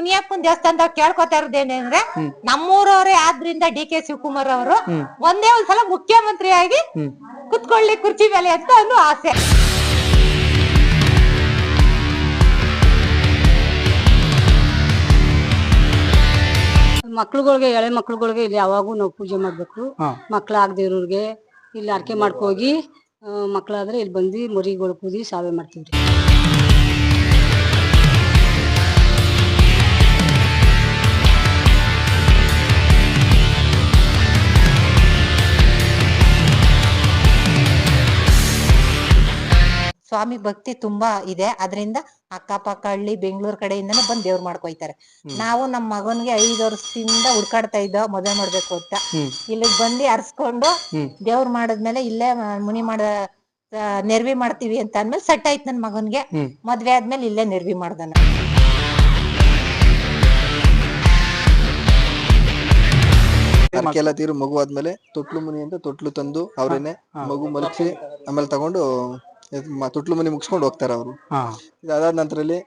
ಮುನಿಯಪ್ಪನ್ ದೇವಸ್ಥಾನದಾಗ ಕೇಳ್ಕೊತಾ ಇರೋದೇನಂದ್ರೆ ನಮ್ಮೂರವರೇ ಆದ್ರಿಂದ D K Shivakumar ಅವರು ಒಂದೇ ಒಂದ್ಸಲ ಮುಖ್ಯಮಂತ್ರಿಯಾಗಿ ಕುತ್ಕೊಳ್ಳಿ ಕುರ್ಚಿ ಮೇಲೆ ಅಂತ ಒಂದು ಆಸೆ. ಮಕ್ಳುಗಳಿಗೆ ಎಳೆ ಮಕ್ಳುಗಳಿಗೆ ಇಲ್ಲಿ ಯಾವಾಗೂ ನಾವು ಪೂಜೆ ಮಾಡ್ಬೇಕು. ಮಕ್ಳಾಗದೇ ಇರೋರ್ಗೆ ಇಲ್ಲಿ ಅರ್ಕೆ ಮಾಡ್ಕೋಗಿ ಮಕ್ಳಾದ್ರೆ ಇಲ್ಲಿ ಬಂದು ಮರಿಗಳು ಕೂದಿ ಸಾವೆ ಮಾಡ್ತೀವ್ರಿ. ಸ್ವಾಮಿ ಭಕ್ತಿ ತುಂಬಾ ಇದೆ. ಅದರಿಂದ ಅಕ್ಕಪಕ್ಕ ಹಳ್ಳಿ ಬೆಂಗಳೂರು ಕಡೆಯಿಂದನೂ ಬಂದ್ ದೇವ್ರು ಮಾಡ್ಕೊಯ್ತಾರೆ. ನಾವು ನಮ್ಮ ಮಗನ್ಗೆ ಐದು ವರ್ಷದಿಂದ ಹುಡ್ಕಾಡ್ತಾ ಇದ್ದೋ ಮದುವೆ ಮಾಡ್ಬೇಕು ಅಂತ. ಇಲ್ಲಿಗ್ ಬಂದು ಅರ್ಸ್ಕೊಂಡು ದೇವ್ರು ಮಾಡಿದ್ಮೇಲೆ ಇಲ್ಲೇ ಮುನಿ ಮಾಡ ನೆರವಿ ಮಾಡ್ತೀವಿ ಅಂತ ಅಂದ್ಮೇಲೆ ಸೆಟ್ ಆಯ್ತು ನನ್ ಮಗನ್ಗೆ. ಮದ್ವೆ ಆದ್ಮೇಲೆ ಇಲ್ಲೇ ನೆರವಿ ಮಾಡ್ದನ. ತೀರು ಮಗು ಆದ್ಮೇಲೆ ತೊಟ್ಲು ಮುನಿ ಅಂತ ತೊಟ್ಲು ತಂದು ಅವ್ರೇನೆ ಮಗು ಮಲಗಿಸಿ ಆಮೇಲೆ ತಗೊಂಡು ಇದ್ ಮ- ತೊಟ್ಲು ಮನೆ ಮುಗಿಸ್ಕೊಂಡು ಹೋಗ್ತಾರೆ ಅವರು. ಇದಾದ ನಂತರಲ್ಲಿ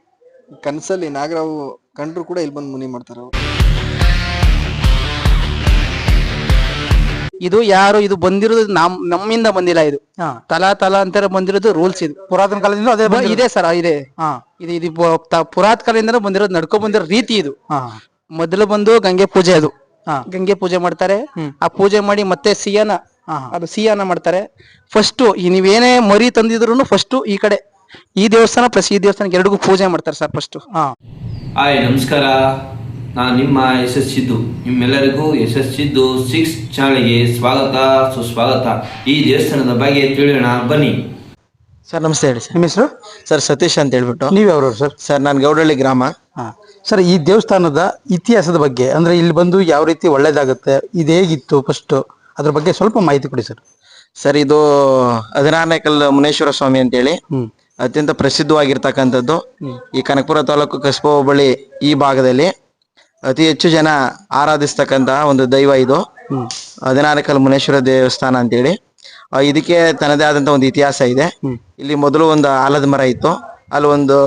ಕನಸಲ್ಲಿ ನಾಗರಾವು ಕಂಡ್ರು ಕೂಡ ಇಲ್ಲಿ ಬಂದು ಮುನಿ ಮಾಡ್ತಾರೆ ಅವರು. ಇದು ಯಾರು ಇದು ಬಂದಿರೋದು ನಮ್ ನಮ್ಮಿಂದ ಬಂದಿಲ್ಲ ಇದು. ತಲಾ ತಲಾ ಅಂತರ ಬಂದಿರೋದು ರೂಲ್ಸ್ ಇದು. ಪುರಾತನ ಕಾಲದಿಂದ ಅದೇ ಬ- ಇದೆ ಸರ್ ಇದೆ. ಹಾ. ಇದು ಇದು ಪುರಾತ ಕಾಲದಿಂದ ಪುರಾತ್ ಕಾಲದಿಂದನೂ ಬಂದಿರೋದು ನಡ್ಕೊ ಬಂದಿರೋ ರೀತಿ ಇದು. ಹಾ. ಮೊದಲು ಬಂದು ಗಂಗೆ ಪೂಜೆ ಅದು. ಹಾ. ಗಂಗೆ ಪೂಜೆ ಮಾಡ್ತಾರೆ. ಆ ಪೂಜೆ ಮಾಡಿ ಮತ್ತೆ ಸಿಯಾನ ಹಾ. ಅದು ಸಿಹಿಯನ್ನ ಮಾಡ್ತಾರೆ. ಫಸ್ಟ್ ನೀವೇನೇ ಮರಿ ತಂದಿದ್ರು ಫಸ್ಟ್ ಈ ಕಡೆ ಈ ದೇವಸ್ಥಾನ ಪ್ಲಸ್ ಈ ದೇವಸ್ಥಾನಕ್ಕೆ ಎರಡಿಗೂ ಪೂಜೆ ಮಾಡ್ತಾರೆ ಸರ್ ಫಸ್ಟ್ ಹಾ. ಹಾಯ್ ನಮಸ್ಕಾರ. ನಾನು ನಿಮ್ಮ ಎಸ್ ಎಸ್ ಸಿದ್ದು. ನಿಮ್ಮೆಲ್ಲರಿಗೂ ಎಸ್ ಎಸ್ ಸಿದ್ದು. ಸಿಕ್ಸ್ ಚಾನಲ್ಗೆ ಸ್ವಾಗತ ಸುಸ್ವಾಗತ. ಈ ದೇವಸ್ಥಾನದ ಬಗ್ಗೆ ತಿಳಿಯೋಣ ಬನ್ನಿ. ಸರ್ ನಮಸ್ತೆ ಹೇಳಿ ಸರ್ ನಿಮ್ಮ ಹೆಸರು? ಸರ್ ಸತೀಶ್ ಅಂತ ಹೇಳ್ಬಿಟ್ಟು. ನೀವು ಯಾವ್ರವ್ರು ಸರ್ ಸರ್ ನಾನು ಗೌಡಳ್ಳಿ ಗ್ರಾಮ. ಹಾ. ಸರ್ ಈ ದೇವಸ್ಥಾನದ ಇತಿಹಾಸದ ಬಗ್ಗೆ ಅಂದ್ರೆ ಇಲ್ಲಿ ಬಂದು ಯಾವ ರೀತಿ ಒಳ್ಳೇದಾಗುತ್ತೆ ಇದು ಹೇಗಿತ್ತು ಫಸ್ಟ್ ಅದ್ರ ಬಗ್ಗೆ ಸ್ವಲ್ಪ ಮಾಹಿತಿ ಕೊಡಿ ಸರ್. ಸರ್ ಇದು ಹದಿನಾರನೇ ಕಲ್ ಮುನೇಶ್ವರ ಸ್ವಾಮಿ ಅಂತೇಳಿ. ಹೇಳಿ ಅತ್ಯಂತ ಪ್ರಸಿದ್ಧವಾಗಿರ್ತಕ್ಕಂಥದ್ದು. ಈ ಕನಕಪುರ ತಾಲೂಕು ಕಸ್ಬಾ ಹೋಬಳಿ ಈ ಭಾಗದಲ್ಲಿ ಅತಿ ಹೆಚ್ಚು ಜನ ಆರಾಧಿಸ್ತಕ್ಕಂತಹ ಒಂದು ದೈವ ಇದು. ಹದಿನಾರಕಲ್ ಮುನೇಶ್ವರ ದೇವಸ್ಥಾನ ಅಂತೇಳಿ. ಹೇಳಿ ಇದಕ್ಕೆ ತನ್ನದೇ ಆದಂತ ಒಂದು ಇತಿಹಾಸ ಇದೆ. ಇಲ್ಲಿ ಮೊದಲು ಒಂದು ಆಲದ ಮರ ಇತ್ತು. ಅಲ್ಲಿ ಒಂದು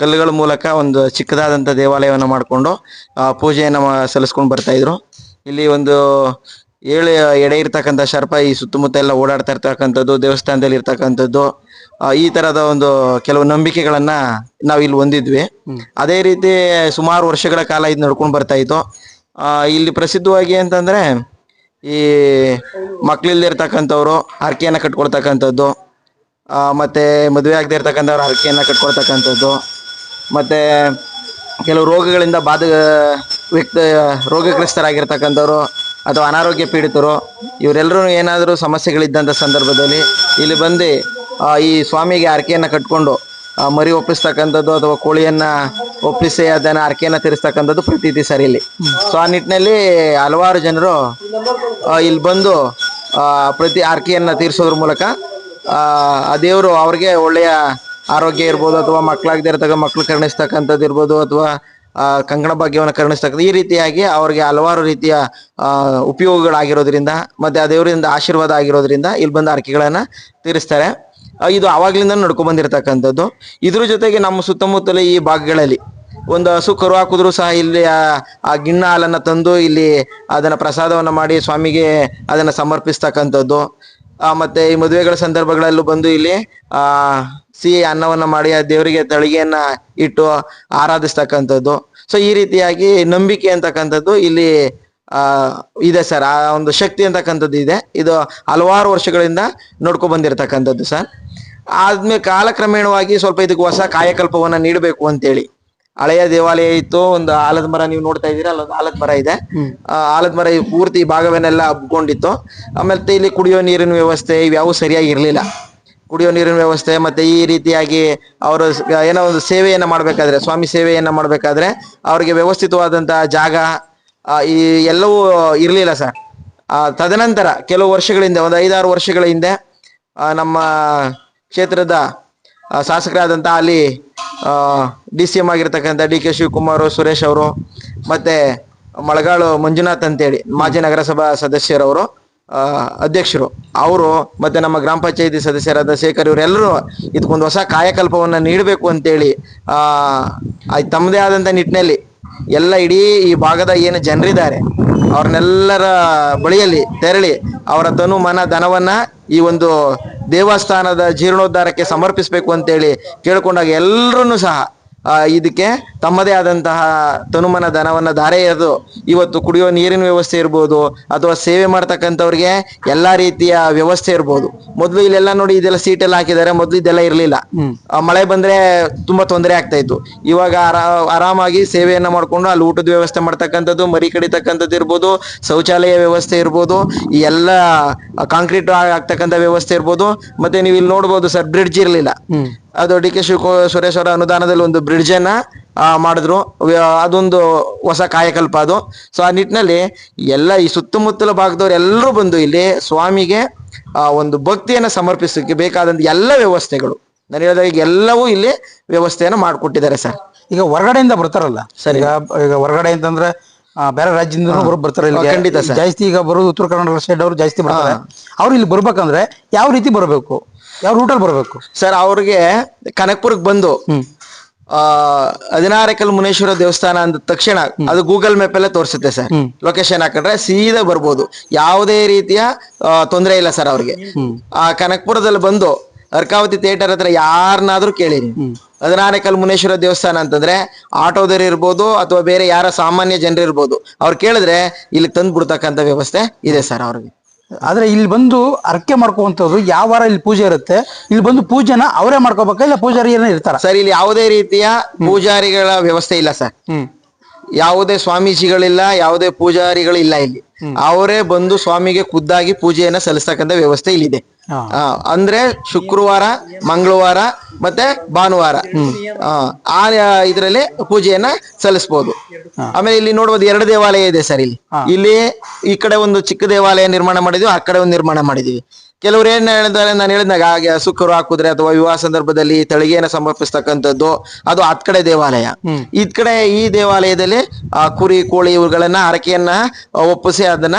ಕಲ್ಲುಗಳ ಮೂಲಕ ಒಂದು ಚಿಕ್ಕದಾದಂತ ದೇವಾಲಯವನ್ನು ಮಾಡಿಕೊಂಡು ಪೂಜೆಯನ್ನು ಸಲ್ಲಿಸ್ಕೊಂಡು ಬರ್ತಾ ಇದ್ರು. ಇಲ್ಲಿ ಒಂದು ಏಳು ಎಡೆ ಇರ್ತಕ್ಕಂಥ ಸರ್ಪ ಈ ಸುತ್ತಮುತ್ತ ಎಲ್ಲ ಓಡಾಡ್ತಾ ಇರ್ತಕ್ಕಂಥದ್ದು ದೇವಸ್ಥಾನದಲ್ಲಿ ಇರ್ತಕ್ಕಂಥದ್ದು ಈ ತರದ ಒಂದು ಕೆಲವು ನಂಬಿಕೆಗಳನ್ನ ನಾವು ಇಲ್ಲಿ ಹೊಂದಿದ್ವಿ. ಅದೇ ರೀತಿ ಸುಮಾರು ವರ್ಷಗಳ ಕಾಲ ಇದು ನಡ್ಕೊಂಡು ಬರ್ತಾ ಇತ್ತು. ಆ, ಇಲ್ಲಿ ಪ್ರಸಿದ್ಧವಾಗಿ ಅಂತಂದ್ರೆ ಈ ಮಕ್ಳಿಲ್ದೇ ಇರ್ತಕ್ಕಂಥವ್ರು ಹರಕೆಯನ್ನ ಕಟ್ಕೊಳ್ತಕ್ಕಂಥದ್ದು ಆ, ಮತ್ತೆ ಮದುವೆ ಆಗದೆ ಇರ್ತಕ್ಕಂಥವ್ರು ಹರಕೆಯನ್ನ ಕಟ್ಕೊಳ್ತಕ್ಕಂಥದ್ದು ಮತ್ತೆ ಕೆಲವು ರೋಗಗಳಿಂದ ಬಾಧ ವ್ಯಕ್ತ ರೋಗಗ್ರಸ್ತರಾಗಿರ್ತಕ್ಕಂಥವ್ರು ಅಥವಾ ಅನಾರೋಗ್ಯ ಪೀಡಿತರು ಇವರೆಲ್ಲರೂ ಏನಾದರೂ ಸಮಸ್ಯೆಗಳಿದ್ದಂಥ ಸಂದರ್ಭದಲ್ಲಿ ಇಲ್ಲಿ ಬಂದು ಈ ಸ್ವಾಮಿಗೆ ಹರಕೆಯನ್ನು ಕಟ್ಕೊಂಡು ಮರಿ ಒಪ್ಪಿಸ್ತಕ್ಕಂಥದ್ದು ಅಥವಾ ಕೋಳಿಯನ್ನ ಒಪ್ಪಿಸಿ ಅದನ್ನ ಹರಕೆಯನ್ನು ತೀರಿಸ್ತಕ್ಕಂಥದ್ದು ಪ್ರತೀತಿ ಸರ್ ಇಲ್ಲಿ. ಸೊ ಆ ನಿಟ್ಟಿನಲ್ಲಿ ಹಲವಾರು ಜನರು ಇಲ್ಲಿ ಬಂದು ಪ್ರತಿ ಅರ್ಕೆಯನ್ನು ತೀರಿಸೋದ್ರ ಮೂಲಕ ಆ ದೇವರು ಅವ್ರಿಗೆ ಒಳ್ಳೆಯ ಆರೋಗ್ಯ ಇರ್ಬೋದು ಅಥವಾ ಮಕ್ಕಳಾಗದೇ ಇರ್ತಕ್ಕ ಮಕ್ಕಳು ಕರುಣಿಸ್ತಕ್ಕಂಥದ್ದು ಇರ್ಬೋದು ಅಥವಾ ಕಂಕಣ ಭಾಗ್ಯವನ್ನು ಕರುಣಿಸ್ತಕ್ಕಂಥ ಈ ರೀತಿಯಾಗಿ ಅವ್ರಿಗೆ ಹಲವಾರು ರೀತಿಯ ಉಪಯೋಗಗಳಾಗಿರೋದ್ರಿಂದ ಮತ್ತೆ ಆ ದೇವರಿಂದ ಆಶೀರ್ವಾದ ಆಗಿರೋದ್ರಿಂದ ಇಲ್ಲಿ ಬಂದು ಹರಕೆಗಳನ್ನ ತೀರಿಸ್ತಾರೆ. ಇದು ಅವಾಗ್ಲಿಂದ ನಡ್ಕೊಂಡ್ ಬಂದಿರತಕ್ಕಂಥದ್ದು ಇದ್ರ ಜೊತೆಗೆ ನಮ್ಮ ಸುತ್ತಮುತ್ತಲ ಈ ಭಾಗಗಳಲ್ಲಿ ಒಂದು ಹಸು ಕರು ಹಾಕಿದ್ರು ಸಹ ಇಲ್ಲಿ ಆ- ಗಿಣ್ಣ ಹಾಲನ್ನು ತಂದು ಇಲ್ಲಿ ಅದನ್ನ ಪ್ರಸಾದವನ್ನ ಮಾಡಿ ಸ್ವಾಮಿಗೆ ಅದನ್ನ ಸಮರ್ಪಿಸ್ತಕ್ಕಂಥದ್ದು. ಮತ್ತೆ ಈ ಮದುವೆಗಳ ಸಂದರ್ಭಗಳಲ್ಲೂ ಬಂದು ಇಲ್ಲಿ, ಆ, ಸಿಹಿ ಅನ್ನವನ್ನ ಮಾಡಿ ಆ ದೇವರಿಗೆ ತಳಿಗೆಯನ್ನ ಇಟ್ಟು ಆರಾಧಿಸ್ತಕ್ಕಂಥದ್ದು. ಸೊ ಈ ರೀತಿಯಾಗಿ ನಂಬಿಕೆ ಅಂತಕ್ಕಂಥದ್ದು ಇಲ್ಲಿ, ಆ, ಇದೆ ಸರ್ ಆ ಒಂದು ಶಕ್ತಿ ಅಂತಕ್ಕಂಥದ್ದು ಇದೆ. ಇದು ಹಲವಾರು ವರ್ಷಗಳಿಂದ ನೋಡ್ಕೊ ಬಂದಿರತಕ್ಕಂಥದ್ದು ಸರ್ ಆದ್ಮೇಲೆ ಕಾಲಕ್ರಮೇಣವಾಗಿ ಸ್ವಲ್ಪ ಇದಕ್ಕೆ ಹೊಸ ಕಾಯಕಲ್ಪವನ್ನ ನೀಡಬೇಕು ಅಂತೇಳಿ. ಹಳೆಯ ದೇವಾಲಯ ಇತ್ತು ಒಂದು ಆಲದ ಮರ ನೀವು ನೋಡ್ತಾ ಇದ್ದೀರಾ ಅಲ್ಲೊಂದು ಆಲದ ಮರ ಇದೆ. ಆಲದ ಮರ ಈ ಪೂರ್ತಿ ಭಾಗವನ್ನೆಲ್ಲ ಹಬ್ಕೊಂಡಿತ್ತು ಆಮೇಲೆ ಇಲ್ಲಿ ಕುಡಿಯೋ ನೀರಿನ ವ್ಯವಸ್ಥೆ ಇವ್ಯಾವು ಸರಿಯಾಗಿ ಇರಲಿಲ್ಲ. ಕುಡಿಯೋ ನೀರಿನ ವ್ಯವಸ್ಥೆ ಮತ್ತೆ ಈ ರೀತಿಯಾಗಿ ಅವರ ಏನೋ ಒಂದು ಸೇವೆಯನ್ನ ಮಾಡ್ಬೇಕಾದ್ರೆ ಸ್ವಾಮಿ ಸೇವೆಯನ್ನ ಮಾಡ್ಬೇಕಾದ್ರೆ ಅವ್ರಿಗೆ ವ್ಯವಸ್ಥಿತವಾದಂತಹ ಜಾಗ ಈ ಎಲ್ಲವೂ ಇರಲಿಲ್ಲ ಸರ್. ಆ, ತದನಂತರ ಕೆಲವು ವರ್ಷಗಳಿಂದ ಒಂದು ಐದಾರು ವರ್ಷಗಳ ಹಿಂದೆ ಆ, ನಮ್ಮ ಕ್ಷೇತ್ರದ ಆ, ಶಾಸಕರಾದಂಥ ಅಲ್ಲಿ ಡಿ ಸಿ ಎಂ ಆಗಿರ್ತಕ್ಕಂಥ ಡಿ ಕೆ ಶಿವಕುಮಾರ್ ಸುರೇಶ್ ಅವರು ಮತ್ತೆ ಮಳಗಾಳು ಮಂಜುನಾಥ್ ಅಂತೇಳಿ ಮಾಜಿ ನಗರಸಭಾ ಸದಸ್ಯರವರು ಅಧ್ಯಕ್ಷರು. ಅವರು ಮತ್ತೆ ನಮ್ಮ ಗ್ರಾಮ ಪಂಚಾಯತಿ ಸದಸ್ಯರಾದ ಶೇಖರ್ ಇವರೆಲ್ಲರೂ ಇದಕ್ಕೊಂದು ಹೊಸ ಕಾಯಕಲ್ಪವನ್ನ ನೀಡಬೇಕು ಅಂತೇಳಿ ಆ ತಮ್ಮದೇ ಆದಂತ ನಿಟ್ಟಿನಲ್ಲಿ ಎಲ್ಲ ಇಡೀ ಈ ಭಾಗದ ಏನು ಜನರಿದ್ದಾರೆ ಅವ್ರನ್ನೆಲ್ಲರ ಬಳಿಯಲ್ಲಿ ತೆರಳಿ ಅವರ ತನು ಮನ ಧನವನ್ನ ಈ ಒಂದು ದೇವಸ್ಥಾನದ ಜೀರ್ಣೋದ್ಧಾರಕ್ಕೆ ಸಮರ್ಪಿಸಬೇಕು ಅಂತೇಳಿ ಕೇಳ್ಕೊಂಡಾಗ ಎಲ್ಲರೂ ಸಹ ಇದಕ್ಕೆ ತಮ್ಮದೇ ಆದಂತಹ ತನುಮನ ಧನವನ್ನ ಧಾರೆ ಎರೆದು ಇವತ್ತು ಕುಡಿಯೋ ನೀರಿನ ವ್ಯವಸ್ಥೆ ಇರ್ಬೋದು ಅಥವಾ ಸೇವೆ ಮಾಡ್ತಕ್ಕಂಥವ್ರಿಗೆ ಎಲ್ಲಾ ರೀತಿಯ ವ್ಯವಸ್ಥೆ ಇರ್ಬೋದು. ಮೊದಲು ಇಲ್ಲೆಲ್ಲ ನೋಡಿ ಇದೆಲ್ಲ ಸೀಟ್ ಎಲ್ಲ ಹಾಕಿದ್ದಾರೆ ಮೊದಲು ಇದೆಲ್ಲ ಇರಲಿಲ್ಲ. ಮಳೆ ಬಂದ್ರೆ ತುಂಬಾ ತೊಂದರೆ ಆಗ್ತಾ ಇತ್ತು. ಇವಾಗ ಆರಾ- ಆರಾಮಾಗಿ ಸೇವೆಯನ್ನ ಮಾಡ್ಕೊಂಡು ಅಲ್ಲಿ ಊಟದ ವ್ಯವಸ್ಥೆ ಮಾಡ್ತಕ್ಕಂಥದ್ದು ಮರಿ ಕಡಿತಕ್ಕಂಥದ್ದು ಇರ್ಬೋದು ಶೌಚಾಲಯ ವ್ಯವಸ್ಥೆ ಇರ್ಬೋದು ಈ ಎಲ್ಲ ಕಾಂಕ್ರೀಟ್ ಆಗ್ತಕ್ಕಂಥ ವ್ಯವಸ್ಥೆ ಇರ್ಬೋದು. ಮತ್ತೆ ನೀವು ಇಲ್ಲಿ ನೋಡ್ಬೋದು ಸರ್ ಬ್ರಿಡ್ಜ್ ಇರಲಿಲ್ಲ. ಅದು ಡಿ ಕೆ ಶಿವ ಸುರೇಶ್ ಅವರ ಅನುದಾನದಲ್ಲಿ ಒಂದು ಬ್ರಿಡ್ಜ್ ಅನ್ನ ಆ, ಮಾಡಿದ್ರು ಅದೊಂದು ಹೊಸ ಕಾಯಕಲ್ಪ ಅದು. ಸೊ ಆ ನಿಟ್ಟಿನಲ್ಲಿ ಎಲ್ಲ ಈ ಸುತ್ತಮುತ್ತಲ ಭಾಗದವ್ರು ಎಲ್ಲರೂ ಬಂದು ಇಲ್ಲಿ ಸ್ವಾಮಿಗೆ ಆ, ಒಂದು ಭಕ್ತಿಯನ್ನ ಸಮರ್ಪಿಸಕ್ಕೆ ಬೇಕಾದಂತ ಎಲ್ಲ ವ್ಯವಸ್ಥೆಗಳು. ನಾನು ಹೇಳಿದಾಗ ಎಲ್ಲವೂ ಇಲ್ಲಿ ವ್ಯವಸ್ಥೆಯನ್ನು ಮಾಡಿಕೊಟ್ಟಿದ್ದಾರೆ ಸರ್. ಈಗ ಹೊರಗಡೆಯಿಂದ ಬರ್ತಾರಲ್ಲ? ಸರ್. ಈಗ ಈಗ ಹೊರಗಡೆ ಅಂತಂದ್ರೆ ಬೇರೆ ರಾಜ್ಯದಿಂದ ಬರೋ ಬರ್ತಾರೆ ಇಲ್ಲಿ ಖಂಡಿತ ಸರ್. ಜಾಸ್ತಿ ಈಗ ಬರೋದು ಉತ್ತರ ಕರ್ನಾಟಕ ಸೈಡ್ ಅವರು ಜಾಸ್ತಿ ಬರ್ತಾರೆ. ಅವ್ರು ಇಲ್ಲಿ ಬರ್ಬೇಕಂದ್ರೆ ಯಾವ ರೀತಿ ಬರಬೇಕು? ಯಾವ ರೂಟಲ್ಲಿ ಬರಬೇಕು? ಸರ್ ಅವ್ರಿಗೆ ಕನಕ್ಪುರಕ್ಕೆ ಬಂದು ಆ ಹದಿನಾರಕಲ್ ಮುನೇಶ್ವರ ದೇವಸ್ಥಾನ ಅಂದ ತಕ್ಷಣ ಅದು ಗೂಗಲ್ ಮ್ಯಾಪ್ ಎಲ್ಲ ತೋರಿಸುತ್ತೆ ಸರ್. ಲೊಕೇಶನ್ ಹಾಕೊಂಡ್ರೆ ಸೀದಾ ಬರ್ಬೋದು. ಯಾವುದೇ ರೀತಿಯ ತೊಂದರೆ ಇಲ್ಲ ಸರ್ ಅವ್ರಿಗೆ. ಆ ಕನಕ್ಪುರದಲ್ಲಿ ಬಂದು ಅರ್ಕಾವತಿ ಥಿಯೇಟರ್ ಹತ್ರ ಯಾರನ್ನಾದ್ರೂ ಕೇಳಿರಿ. ಹದಿನಾರಕಲ್ ಮುನೇಶ್ವರ ದೇವಸ್ಥಾನ ಅಂತಂದ್ರೆ ಆಟೋದವ್ರು ಇರ್ಬೋದು ಅಥವಾ ಬೇರೆ ಯಾರ ಸಾಮಾನ್ಯ ಜನರು ಇರ್ಬೋದು. ಅವ್ರು ಕೇಳಿದ್ರೆ ಇಲ್ಲಿ ತಂದು ಬಿಡ್ತಕ್ಕಂಥ ವ್ಯವಸ್ಥೆ ಇದೆ ಸರ್ ಅವ್ರಿಗೆ. ಆದ್ರೆ ಇಲ್ಲಿ ಬಂದು ಅರ್ಕೆ ಮಾಡ್ಕೋವಂಥದ್ದು ಯಾವ ವಾರ ಇಲ್ಲಿ ಪೂಜೆ ಇರುತ್ತೆ? ಇಲ್ಲಿ ಬಂದು ಪೂಜೆನ ಅವರೇ ಮಾಡ್ಕೋಬೇಕಾ ಇಲ್ಲ ಪೂಜಾರಿ ಏನೋ ಇರ್ತಾರ? ಸರ್ ಇಲ್ಲಿ ಯಾವುದೇ ರೀತಿಯ ಪೂಜಾರಿಗಳ ವ್ಯವಸ್ಥೆ ಇಲ್ಲ ಸರ್. ಯಾವುದೇ ಸ್ವಾಮೀಜಿಗಳಿಲ್ಲ ಯಾವುದೇ ಪೂಜಾರಿಗಳಿಲ್ಲ ಇಲ್ಲಿ. ಅವರೇ ಬಂದು ಸ್ವಾಮಿಗೆ ಖುದ್ದಾಗಿ ಪೂಜೆಯನ್ನ ಸಲ್ಲಿಸ್ತಕ್ಕಂಥ ವ್ಯವಸ್ಥೆ ಇಲ್ಲಿದೆ. ಅಂದ್ರೆ ಶುಕ್ರವಾರ ಮಂಗಳವಾರ ಮತ್ತೆ ಭಾನುವಾರ. ಆ, ಆ ಇದರಲ್ಲಿ ಪೂಜೆಯನ್ನ ಸಲ್ಲಿಸಬಹುದು ಆಮೇಲೆ ಇಲ್ಲಿ ನೋಡ್ಬೋದು ಎರಡು ದೇವಾಲಯ ಇದೆ ಸರ್ ಇಲ್ಲಿ. ಇಲ್ಲಿ ಈ ಕಡೆ ಒಂದು ಚಿಕ್ಕ ದೇವಾಲಯ ನಿರ್ಮಾಣ ಮಾಡಿದ್ವಿ ಆ ಕಡೆ ಒಂದು ನಿರ್ಮಾಣ ಮಾಡಿದೀವಿ. ಕೆಲವ್ರು ಏನ್ ಹೇಳಿದ್ದಾರೆ ನಾನು ಹೇಳಿದಾಗ ಹಾಗೆ ಸುಕ್ಕರು ಹಾಕುದ್ರೆ ಅಥವಾ ವಿವಾಹ ಸಂದರ್ಭದಲ್ಲಿ ತಳಿಗೆಯನ್ನು ಸಮರ್ಪಿಸ್ತಕ್ಕಂಥದ್ದು ಅದು ಹತ್ ಕಡೆ ದೇವಾಲಯ. ಇದ್ ಕಡೆ ಈ ದೇವಾಲಯದಲ್ಲಿ ಆ, ಕುರಿ ಕೋಳಿ ಇವುಗಳನ್ನ ಹರಕೆಯನ್ನ ಒಪ್ಪಿಸಿ ಅದನ್ನ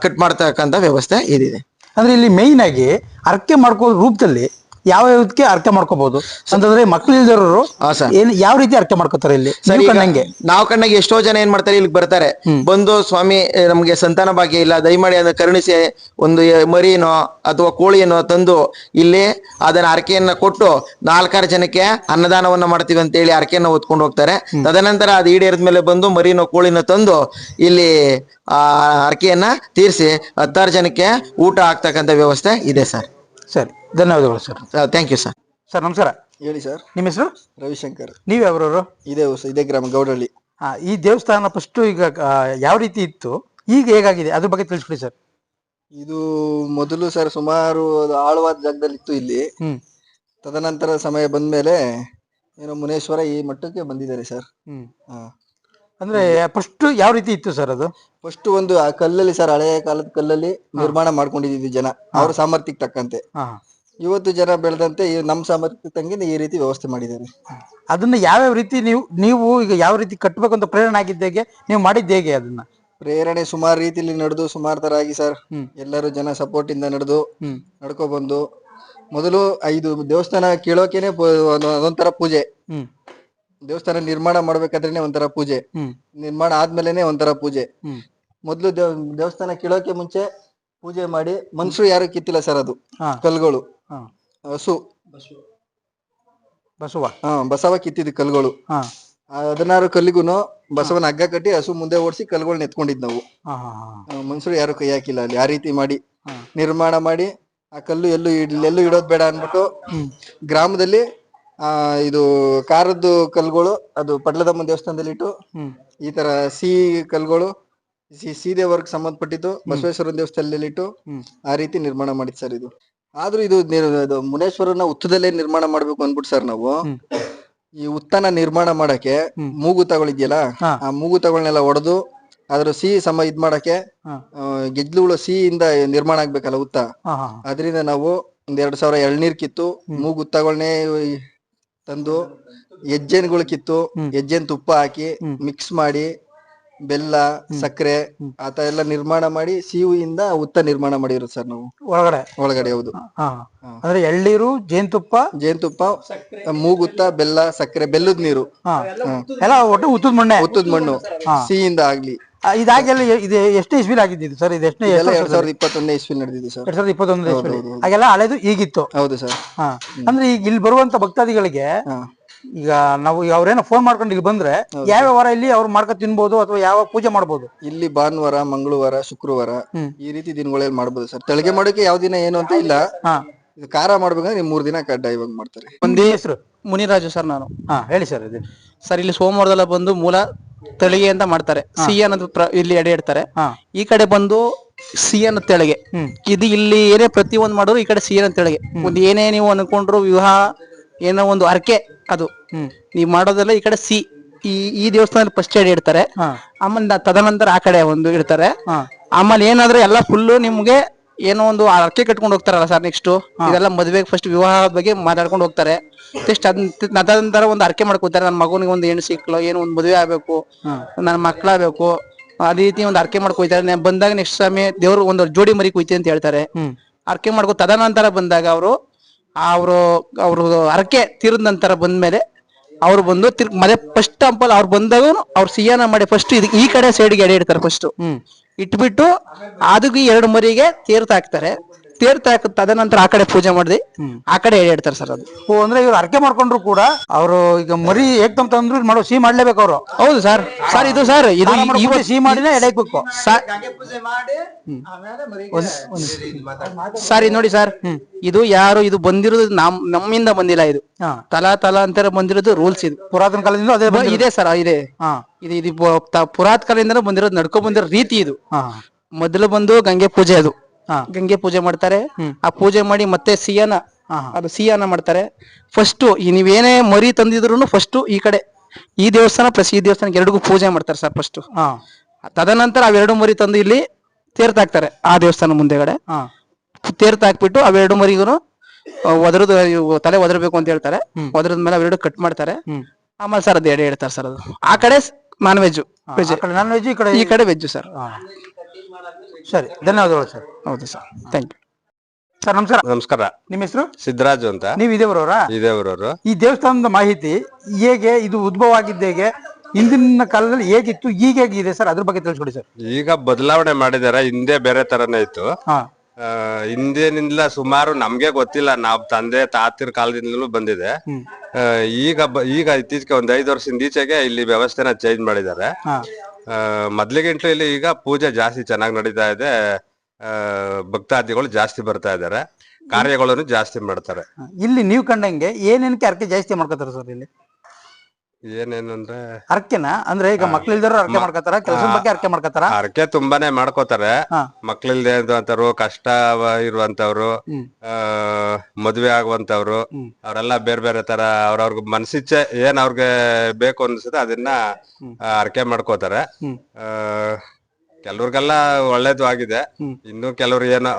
ಕಟ್ ಮಾಡ್ತಕ್ಕಂಥ ವ್ಯವಸ್ಥೆ ಇದಿದೆ. ಅಂದ್ರೆ ಇಲ್ಲಿ ಮೇಯ್ನ್ ಆಗಿ ಅರಕೆ ಮಾಡ್ಕೋ ರೂಪದಲ್ಲಿ ಯಾವ ಯಾವ್ದಕ್ಕೆ ಅರ್ಥ ಮಾಡ್ಕೋಬಹುದು ಅಂತಂದ್ರೆ ಮಕ್ಳು ಇಲ್ದಿರೋರು ಏನ್ ಯಾವ ರೀತಿ ಅರ್ಥ ಮಾಡ್ಕೋತಾರೆ ಇಲ್ಲಿ? ಸರಿ ನಂಗೆ ಕಂಡಂಗೆ. ನಾವು ಕಂಡಾಗ ಎಷ್ಟೋ ಜನ ಏನ್ ಮಾಡ್ತಾರೆ ಇಲ್ಲಿ ಬರ್ತಾರೆ. ಬಂದು ಸ್ವಾಮಿ ನಮ್ಗೆ ಸಂತಾನ ಭಾಗ್ಯ ಇಲ್ಲ ದಯಮಾಡಿ ಅದನ್ನ ಕರುಣಿಸಿ ಒಂದು ಮರೀನೋ ಮರಿನೋ ಅಥವಾ ಕೋಳಿಯನೋ ತಂದು ಇಲ್ಲಿ ಅದನ್ನ ಅರಕೆಯನ್ನ ಕೊಟ್ಟು ನಾಲ್ಕಾರು ಜನಕ್ಕೆ ಅನ್ನದಾನವನ್ನ ಮಾಡ್ತೀವಿ ಅಂತ ಹೇಳಿ ಅರಕೆಯನ್ನ ಹೊತ್ಕೊಂಡು ಹೋಗ್ತಾರೆ. ತದನಂತರ ಅದು ಈಡೇರಿದ ಮೇಲೆ ಬಂದು ಮರಿನೋ ಕೋಳಿನ ತಂದು ಇಲ್ಲಿ ಆ ಅರಕೆಯನ್ನ ತೀರಿಸಿ ಹತ್ತಾರು ಜನಕ್ಕೆ ಊಟ ಆಗ್ತಕ್ಕಂಥ ವ್ಯವಸ್ಥೆ ಇದೆ ಸರ್. ಸರಿ ಧನ್ಯವಾದಗಳು sir. Thank you sir sir ನಮಸ್ಕಾರ. ಹೇಳಿ ಸರ್ ನಿಮ್ಮ ಹೆಸರು? ರವಿಶಂಕರ್. ನೀವು ಯಾವ್ರವರು? ಇದೇ ಹೊಸ ಇದೇ ಗ್ರಾಮ ಗೌಡಳ್ಳಿ ಆ, ಈ ದೇವಸ್ಥಾನ ಫಸ್ಟ್ ಈಗ ಆ, ಯಾವ ರೀತಿ ಇತ್ತು? ಈಗ ಹೇಗಾಗಿದೆ? ಅದ್ರ ಬಗ್ಗೆ ತಿಳಿಸ್ಬಿಡಿ ಸರ್ ಇದು ಮೊದಲು ಸರ್ ಸುಮಾರು ಅದು ಆಳವಾದ ಜಾಗದಲ್ಲಿ ಇತ್ತು ಇಲ್ಲಿ. ಹ್ಮ್. ತದನಂತರ ಸಮಯ ಬಂದ್ಮೇಲೆ ಏನೋ ಮುನೇಶ್ವರ ಈ ಮಟ್ಟಕ್ಕೆ ಬಂದಿದ್ದಾರೆ ಸರ್ ಹ್ಮ್. ಅಂದ್ರೆ ಫಸ್ಟ್ ಯಾವ ರೀತಿ ಇತ್ತು ಸರ್ ಅದು? ಫಸ್ಟ್ ಒಂದು ಆ ಕಲ್ಲಲ್ಲಿ ಸರ್ ಹಳೆಯ ಕಾಲದ ಕಲ್ಲಲ್ಲಿ ನಿರ್ಮಾಣ ಮಾಡ್ಕೊಂಡಿದ್ದು ಜನ. ಅವ್ರ ಸಾಮರ್ಥ್ಯಕ್ಕೆ ತಕ್ಕಂತೆ. ಇವತ್ತು ಜನ ಬೆಳೆದಂತೆ ಈ ನಮ್ಮ ಸಾಮರ್ಥ್ಯ ತಂಗಿ ಈ ರೀತಿ ವ್ಯವಸ್ಥೆ ಮಾಡಿದ್ದಾರೆ. ಅದನ್ನ ಯಾವ್ಯಾವ ರೀತಿ ನೀವು ನೀವು ಈಗ ಯಾವ ರೀತಿ ಕಟ್ಟಬೇಕಂತ ಅಂತ ಪ್ರೇರಣೆ ಆಗಿದ್ದ ಹೇಗೆ? ನೀವು ಮಾಡಿದ್ದ ಹೇಗೆ ಅದನ್ನ? ಪ್ರೇರಣೆ ಸುಮಾರು ರೀತಿಯಲ್ಲಿ ನಡೆದು ಸುಮಾರು ತರ ಆಗಿ ಸರ್. ಎಲ್ಲರೂ ಜನ ಸಪೋರ್ಟ್ ಇಂದ ನಡೆದು ನಡ್ಕೊ ಬಂದು ಮೊದಲು ಐದು ದೇವಸ್ಥಾನ ಕೇಳೋಕೆನೆ ಪೂ- ಒಂದು- ಅದೊಂಥರ ಪೂಜೆ. ದೇವಸ್ಥಾನ ನಿರ್ಮಾಣ ಮಾಡ್ಬೇಕಾದ್ರೇನೆ ಒಂಥರ ಪೂಜೆ. ನಿರ್ಮಾಣ ಆದ್ಮೇಲೆನೆ ಒಂಥರ ಪೂಜೆ. ಮೊದ್ಲು ದೇವ್ ದೇವಸ್ಥಾನ ಕೀಳೋಕೆ ಮುಂಚೆ ಪೂಜೆ ಮಾಡಿ ಮನುಷ್ಯರು ಯಾರು ಕಿತ್ತಿಲ್ಲ ಸರ್ ಅದು. ಹಾ. ಕಲ್ಗಳು. ಹಾ. ಹಸು. ಬಸವ. ಹಾ ಬಸವ ಕಿತ್ತಿದ್ ಕಲ್ಗಳು. ಹಾ. ಆ ಹದಿನಾರು ಕಲ್ಲಿಗೂನು ಬಸವನ ಹಗ್ಗ ಕಟ್ಟಿ ಹಸು ಮುಂದೆ ಓಡಿಸಿ ಕಲ್ಗಳನ್ನ ಎತ್ಕೊಂಡಿದ್ ನಾವು. ಹಾ ಹಾ ಹಾ. ಮನುಷ್ಯರು ಯಾರು ಕೈ ಹಾಕಿಲ್ಲ ಅಲ್ಲಿ ಆ ರೀತಿ ಮಾಡಿ. ಹಾ. ನಿರ್ಮಾಣ ಮಾಡಿ ಆ ಕಲ್ಲು ಎಲ್ಲೂ ಇಡ್- ಎಲ್ಲೂ ಇಡೋದ್ ಬೇಡ ಅನ್ಬಿಟ್ಟು ಗ್ರಾಮದಲ್ಲಿ ಆ ಇದು ಕಾರದ್ದು ಕಲ್ಗಳು ಅದು ಪಡ್ಲದಮ್ಮ ದೇವಸ್ಥಾನದಲ್ಲಿ ಇಟ್ಟು ಈ ತರ ಸಿಹಿ ಕಲ್ಗಳು ಸಿ ಸೀದೇವರ್ಗ್ ಸಂಬಂಧಪಟ್ಟಿದ್ದು ಬಸವೇಶ್ವರನ ದೇವಸ್ಥಾನದಲ್ಲಿ ಇಟ್ಟು ಆ ರೀತಿ ನಿರ್ಮಾಣ ಮಾಡಿದ್ ಸರ್ ಇದು. ಆದ್ರೂ ಇದು ನಿರ್- ಮುನೇಶ್ವರನ ಉತ್ತದಲ್ಲೇ ನಿರ್ಮಾಣ ಮಾಡ್ಬೇಕು ಅನ್ಬಿಟ್ಟು ಸರ್ ನಾವು. ಈ ಉತ್ತನ ನಿರ್ಮಾಣ ಮಾಡಕ್ಕೆ. ಮೂಗು ತಗೊಳಿದ್ಯಲ್ಲ ಹಾ. ಆ ಮೂಗು ತಗೊಳ್ನೆಲ್ಲ ಒಡೆದು ಅದ್ರ ಸಿಹಿ ಸಮ ಇದ್ ಮಾಡಕ್ಕೆ ಹಾ. ಆ, ಗೆಜ್ಲುಗಳು ಸಿಹಿಯಿಂದ ನಿರ್ಮಾಣ ಆಗ್ಬೇಕಲ್ಲ ಉತ್ತ. ಹಾ ಹಾ ಅದರಿಂದ ನಾವು ಒಂದ್ ಎರಡ್ ಸಾವಿರ ಎಳ್ನೀರ್ ಕಿತ್ತು ಮೂಗು ತಗೊಳ್ನೆ ತಂದು ಹೆಜ್ಜೆನ್ಗಳು ಕಿತ್ತು. ಹೆಜ್ಜೆನ್ ತುಪ್ಪ ಹಾಕಿ ಮಿಕ್ಸ್ ಮಾಡಿ ಬೆಲ್ಲ ಸಕ್ಕರೆ ಆತ ಎಲ್ಲ ನಿರ್ಮಾಣ ಮಾಡಿ ಸಿಹಿಯಿಂದ ಉತ್ತ ನಿರ್ಮಾಣ ಮಾಡಿರು ಸರ್ ನಾವು. ಒಳಗಡೆ? ಒಳಗಡೆ ಹೌದು. ಹಾ ಅಂದ್ರೆ ಎಳ್ಳೀರು ಜೇನುತುಪ್ಪ? ಜೇನುತುಪ್ಪ ಮೂಗುತ್ತ ಬೆಲ್ಲ ಸಕ್ಕರೆ ಬೆಲ್ಲದ ನೀರು. ಹಾ. ಎಲ್ಲ ಒಟ್ಟು ಉತ್ತದ ಮಣ್ಣೆ? ಉತ್ತದ ಮಣ್ಣು. ಸಿಹಿಯಿಂದ ಆಗ್ಲಿ. ಇದಾಗೆಲ್ಲ ಇದು ಎಷ್ಟು ಇಸ್ವಿಲ್ ಆಗಿದ್ದು ಸರ್ ಇದು ಎಷ್ಟನೇ ಇದೆಲ್ಲ ಎರಡ್ ಸಾವಿರದ ಇಪ್ಪತ್ತೊಂದನೇ ಇಸ್ವಿ ನಡೆದಿದೆ ಸರ್. ಎರಡ್ ಸಾವಿರದ ಇಪ್ಪತ್ತೊಂದು ಇಸ್ವಿಲಿ. ಹಾಗೆಲ್ಲ ಹಳೆದು ಈಗಿತ್ತು. ಹೌದು ಸರ್. ಹಾ. ಅಂದ್ರೆ ಈಗ ಇಲ್ಲಿ ಬರುವಂತ ಭಕ್ತಾದಿಗಳಿಗೆ ಹಾ. ಈಗ ನಾವು ಅವ್ರೇನೋ ಫೋನ್ ಮಾಡ್ಕೊಂಡು ಇಲ್ಲಿ ಬಂದ್ರೆ ಯಾವ ವಾರ ಇಲ್ಲಿ ಅವ್ರು ಮಾಡ್ಕೊ ತಿನ್ಬೋದು ಅಥವಾ ಯಾವ ಪೂಜೆ ಮಾಡಬಹುದು ಇಲ್ಲಿ ಭಾನುವಾರ ಮಂಗಳವಾರ ಶುಕ್ರವಾರ ಈ ರೀತಿ ದಿನಗಳಲ್ಲಿ ಮಾಡ್ಬೋದು ಸರ್. ತಳಿಗೆ ಮಾಡೋಕೆ ಯಾವ ದಿನ ಏನು ಅಂತ ಇಲ್ಲ. ಹಾ. ಇದು ಖಾರ ಮಾಡ್ಬೇಕಂದ್ರೆ ನೀವು ಮೂರ್ ದಿನ ಕಡ್ಡಾಯವಾಗಿ ಮಾಡ್ತಾರೆ. ಒಂದೇ ಹೆಸರು? ಮುನಿರಾಜು ಸರ್ ನಾನು. ಹಾ ಹೇಳಿ ಸರ್ ಇದು. ಸರ್ ಇಲ್ಲಿ ಸೋಮವಾರದಲ್ಲ ಬಂದು ಮೂಲ ತಳಿಗೆ ಅಂತ ಮಾಡ್ತಾರೆ ಸಿ ಅನ್ನೋದು ಪ್ರ- ಇಲ್ಲಿ ಎಡೆ ಇಡ್ತಾರೆ ಹಾ. ಈ ಕಡೆ ಬಂದು ಸಿ ಅನ್ನೋ ತೆಳಗೆ. ಇದು ಇಲ್ಲಿ ಏನೇ ಪ್ರತಿ ಒಂದ್ ಮಾಡಿದ್ರು ಈ ಕಡೆ ಸಿ ಅನ್ನ ತೆಳಗೆ. ಒಂದ್ ಏನೇ ನೀವು ಅನ್ಕೊಂಡ್ರು ವಿವಾಹ ಏನೋ ಒಂದು ಅರ್ಕೆ ಅದು. ಹ್ಮ್. ನೀವ್ ಮಾಡೋದೆಲ್ಲ ಈ ಕಡೆ ಸಿ ಈ ಈ ದೇವಸ್ಥಾನದಲ್ಲಿ ಫಸ್ಟ್ ಎಡೆ ಇಡ್ತಾರೆ. ಹಾ. ಆಮೇಲೆ ನ- ತದನಂತರ ಆ ಕಡೆ ಒಂದು ಇಡ್ತಾರೆ. ಹಾ. ಆಮೇಲೆ ಏನಾದ್ರೆ ಎಲ್ಲ ಫುಲ್ಲು ನಿಮ್ಗೆ ಏನೋ ಒಂದು ಅರ್ಕೆ ಕಟ್ಕೊಂಡು ಹೋಗ್ತಾರಲ್ಲ ಸರ್ ನೆಕ್ಸ್ಟ್ ಇದೆಲ್ಲ ಮದುವೆಗೆ ಫಸ್ಟ್ ವಿವಾಹದ ಬಗ್ಗೆ ಮಾತಾಡ್ಕೊಂಡು ಹೋಗ್ತಾರೆ. ನೆಕ್ಸ್ಟ್ ಅದಂತರ ಒಂದು ಅರ್ಕೆ ಮಾಡ್ಕೋತಾರೆ. ನನ್ನ ಮಗನಿಗೆ ಒಂದು ಹೆಣ್ಣು ಸಿಕ್ಕಲು ಏನೋ ಒಂದು ಮದುವೆ ಆಗ್ಬೇಕು ನನ್ನ ಮಕ್ಳಾಗಬೇಕು ಅದೇ ರೀತಿ ಒಂದು ಅರ್ಕೆ ಮಾಡ್ಕೊಯ್ತಾರೆ ಬಂದಾಗ ನೆಕ್ಸ್ಟ್ ಸಮಯ ದೇವ್ರು ಒಂದು ಜೋಡಿ ಮರಿ ಕುಯ್ತಿ ಅಂತ ಹೇಳ್ತಾರೆ. ಅರ್ಕೆ ಅರ್ಕೆ ಮಾಡ್ಕೊ ತದನಂತರ ಬಂದಾಗ ಅವರು ಅವರು ಅವರು ಅರ್ಕೆ ತೀರದ ನಂತರ ಬಂದ್ಮೇಲೆ ಅವ್ರು ಬಂದು ತಿರ್ಗಿ ಮನೆ ಫಸ್ಟ್ ಟೆಂಪಲ್ ಅವ್ರು ಬಂದಾಗ ಅವ್ರು ಸಿಯಾನ ಮಾಡಿ ಫಸ್ಟ್ ಇದು ಈ ಕಡೆ ಸೈಡ್ಗೆ ಎಡೆ ಇಡ್ತಾರೆ ಫಸ್ಟ್ ಇಟ್ಬಿಟ್ಟು ಅದಕ್ಕೆ ಎರಡು ಮರಿಗೆ ತೀರ್ಥ ಹಾಕ್ತಾರೆ. ತೀರ್ಥ ತದನಂತರ ಆ ಕಡೆ ಪೂಜೆ ಮಾಡಿದ್ವಿ ಆ ಕಡೆ ಎಡೆ ಇಡ್ತಾರೆ ಸರ್ ಅದು. ಓ ಅಂದ್ರೆ ಇವ್ರು ಅರ್ಕೆ ಮಾಡ್ಕೊಂಡ್ರು ಕೂಡ ಅವರು ಈಗ ಮರಿ ಏಕ್ದಮ್ ತಂದ್ರು ಇದ್ ಮಾಡೋ ಸಿಹಿ ಮಾಡ್ಲೇಬೇಕು ಅವರು. ಹೌದು ಸರ್. ಸರ್ ಇದು ಸರ್ ಇದು ಇವತ್ತು ಸಿಹಿ ಮಾಡಿನೇ ಎಡೆಕ್ಬೇಕು ಸರ್ ಇದು ನೋಡಿ ಸರ್ ಇದು ಯಾರು ಇದು ಬಂದಿರೋದು ನಮ್ ನಮ್ಮಿಂದ ಬಂದಿಲ್ಲ ಇದು. ತಲಾ ತಲಾ ಅಂತಾರೆ ಬಂದಿರೋದು ರೂಲ್ಸ್ ಇದು. ಪುರಾತನ ಕಾಲದಿಂದ ಅದೇ ಇದೆ ಸರ್ ಇದೆ. ಹಾ. ಇದು ಇದು ಪುರಾತನ ಕಾಲದಿಂದ ಬಂದಿರೋದು ನಡ್ಕೊ ಬಂದಿರೋ ರೀತಿ ಇದು. ಮೊದಲು ಬಂದು ಗಂಗೆ ಪೂಜೆ ಅದು. ಗಂಗೆ ಪೂಜೆ ಮಾಡ್ತಾರೆ. ಆ ಪೂಜೆ ಮಾಡಿ ಮತ್ತೆ ಸಿಯಾನ. ಅದು ಸಿಹಿಯನ್ನ ಮಾಡ್ತಾರೆ. ಫಸ್ಟ್ ನೀವೇನೇ ಮರಿ ತಂದಿದ್ರು ಫಸ್ಟ್ ಈ ಕಡೆ ಈ ದೇವಸ್ಥಾನ ಪ್ಲಸ್ ಈ ದೇವಸ್ಥಾನಕ್ಕೆ ಎರಡಿಗೂ ಪೂಜೆ ಮಾಡ್ತಾರೆ ಸರ್ ಫಸ್ಟ್ ತದನಂತರ ಅವೆರಡು ಮರಿ ತಂದು ಇಲ್ಲಿ ತೀರ್ಥ ಹಾಕ್ತಾರೆ ಆ ದೇವಸ್ಥಾನ ಮುಂದೆಗಡೆ. ಹಾ. ತೀರ್ಥ ಹಾಕ್ಬಿಟ್ಟು ಅವೆರಡು ಮರಿಗೂ ಒದರದ ತಲೆ ಒದರ್ಬೇಕು ಅಂತ ಹೇಳ್ತಾರೆ. ಒದರದ ಮೇಲೆ ಅವೆರಡು ಕಟ್ ಮಾಡ್ತಾರೆ. ಆಮೇಲೆ ಸರ್ ಅದು ಎಡೆ ಹೇಳ್ತಾರೆ ಸರ್ ಅದು. ಆ ಕಡೆ ನಾನ್ ವೆಜ್ ವೆಜ್ ಈ ಕಡೆ ಈ ಕಡೆ ವೆಜ್ ಸರ್. ಸರಿ ಧನ್ಯವಾದಗಳು ಸರ್. ಹೌದು ಸರ್. ಥ್ಯಾಂಕ್ ಯು ಸರ್ ನಮಸ್ಕಾರ. ನಮಸ್ಕಾರ. ನಿಮ್ಮ ಹೆಸರು? ಸಿದ್ದರಾಜು ಅಂತ. ನೀವು ಇದೇವರವರಾ? ಇದೇವರವರು. ಈ ದೇವಸ್ಥಾನದ ಮಾಹಿತಿ ಹೇಗೆ ಇದು ಉದ್ಭವ ಆಗಿದ್ದು ಹೇಗೆ ಹಿಂದಿನ ಕಾಲದಲ್ಲಿ ಹೇಗಿತ್ತು ಈಗ ಹೇಗಿದೆ ಸರ್? ಅದ್ರ ಬಗ್ಗೆ ತಿಳಿಸ್ಕೊಡಿ ಸರ್. ಈಗ ಬದಲಾವಣೆ ಮಾಡಿದಾರೆ ಹಿಂದೆ ಬೇರೆ ತರನೇ ಇತ್ತು. ಹಾ. ಆ, ಹಿಂದಿನಿಂದ ಸುಮಾರು ನಮ್ಗೆ ಗೊತ್ತಿಲ್ಲ ನಾವ್ ತಂದೆ ತಾತಿರ ಕಾಲದಿಂದಲೂ ಬಂದಿದೆ. ಆ, ಈಗ ಬ- ಈಗ ಇತ್ತೀಚೆಗೆ ಒಂದ್ ಐದು ವರ್ಷದಿಂದ ಈಚೆಗೆ ಇಲ್ಲಿ ವ್ಯವಸ್ಥೆನ ಚೇಂಜ್ ಮಾಡಿದ್ದಾರೆ. ಹಾ. ಮೊದ್ಲಿಗಿಂತಲೂ ಇಲ್ಲಿ ಈಗ ಪೂಜೆ ಜಾಸ್ತಿ ಚೆನ್ನಾಗಿ ನಡೀತಾ ಇದೆ. ಭಕ್ತಾದಿಗಳು ಜಾಸ್ತಿ ಬರ್ತಾ ಇದಾರೆ ಕಾರ್ಯಗಳನ್ನು ಜಾಸ್ತಿ ಮಾಡ್ತಾರೆ. ಇಲ್ಲಿ ನೀವು ಕಂಡಂಗೆ ಏನೇನಕ್ಕೆ ಅರ್ಕೆ ಜಾಸ್ತಿ ಮಾಡ್ಕೋತಾರೆ ಸರ್ ಇಲ್ಲಿ? ಏನೇನು ಹರಕೆನ? ಅರ್ಕೆನ ಅಂದ್ರೆ ಈಗ ಮಕ್ಳು ಇಲ್ದಾರ ಅರ್ಕೆ ಮಾಡ್ಕೋತಾರ? ಕೆಲಸದ ಬಗ್ಗೆ ಅರ್ಕೆ ಮಾಡ್ಕೋತಾರ? ಹರಕೆ ತುಂಬಾನೇ ಮಾಡ್ಕೋತಾರೆ. ಮಕ್ಳಿಲ್ದೇ ಇರುವಂತವ್ರು ಕಷ್ಟ ಇರುವಂತವ್ರು. ಆ ಮದ್ವೆ ಆಗುವಂತವ್ರು. ಅವರೆಲ್ಲ ಬೇರೆ ಬೇರೆ ತರ ಅವ್ರವ್ರ ಮನ್ಸಿಚ್ಛೆ ಏನ್ ಅವ್ರಿಗೆ ಬೇಕು ಅನ್ಸುತ್ತೆ ಅದನ್ನ ಹರಕೆ ಮಾಡ್ಕೋತಾರೆ. ಆ ಕೆಲವ್ರಿಗೆಲ್ಲ ಒಳ್ಳೇದು ಆಗಿದೆ. ಇನ್ನು ಕೆಲವ್ರು ಏನೋ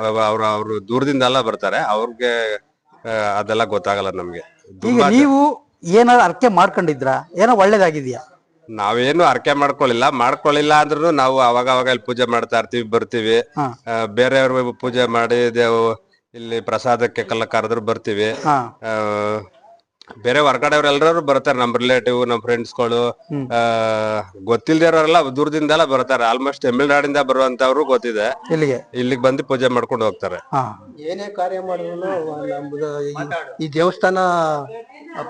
ಅವ್ರು ದೂರದಿಂದ ಎಲ್ಲಾ ಬರ್ತಾರೆ. ಅವ್ರಿಗೆ ಅದೆಲ್ಲ ಗೊತ್ತಾಗಲ್ಲ ನಮ್ಗೆ. ಈಗ ನೀವು ಏನಾದ್ರು ಅರ್ಕೆ ಮಾಡ್ಕೊಂಡಿದ್ರ? ಏನೋ ಒಳ್ಳೇದಾಗಿದ್ಯಾ? ನಾವೇನು ಅರ್ಕೆ ಮಾಡ್ಕೊಳ್ಳಿಲ್ಲ ಮಾಡ್ಕೊಳ್ಳಿಲ್ಲ ಅಂದ್ರೂ ನಾವು ಅವಾಗ ಅವಾಗ ಇಲ್ಲಿ ಪೂಜೆ ಮಾಡ್ತಾ ಇರ್ತೀವಿ ಬರ್ತೀವಿ. ಹಾ. ಆ, ಬೇರೆಯವ್ರು ಪೂಜೆ ಮಾಡಿ ದೇವ್ ಇಲ್ಲಿ ಪ್ರಸಾದಕ್ಕೆ ಕಲ್ಲ ಕರೆದ್ರು ಬರ್ತೀವಿ. ಹಾ. ಆ, ಬೇರೆ ಹೊರಗಡೆಯವ್ರು ಎಲ್ಲರೂ ಬರ್ತಾರೆ ನಮ್ ರಿಲೇಟಿವ್ ನಮ್ ಫ್ರೆಂಡ್ಸ್ಗಳು. ಆ ಗೊತ್ತಿಲ್ದಿರೋರೆಲ್ಲ ದೂರದಿಂದೆಲ್ಲ ಬರ್ತಾರೆ. ಆಲ್ಮೋಸ್ಟ್ ತಮಿಳ್ನಾಡಿಂದ ಬರುವಂತವ್ರು ಗೊತ್ತಿದೆ. ಇಲ್ಲಿಗೆ ಇಲ್ಲಿಗೆ ಬಂದು ಪೂಜೆ ಮಾಡ್ಕೊಂಡು ಹೋಗ್ತಾರೆ. ಹಾ. ಏನೇ ಕಾರ್ಯ ಮಾಡಿದ್ರು ನಮ್ದು ಈ- ಈ ದೇವಸ್ಥಾನ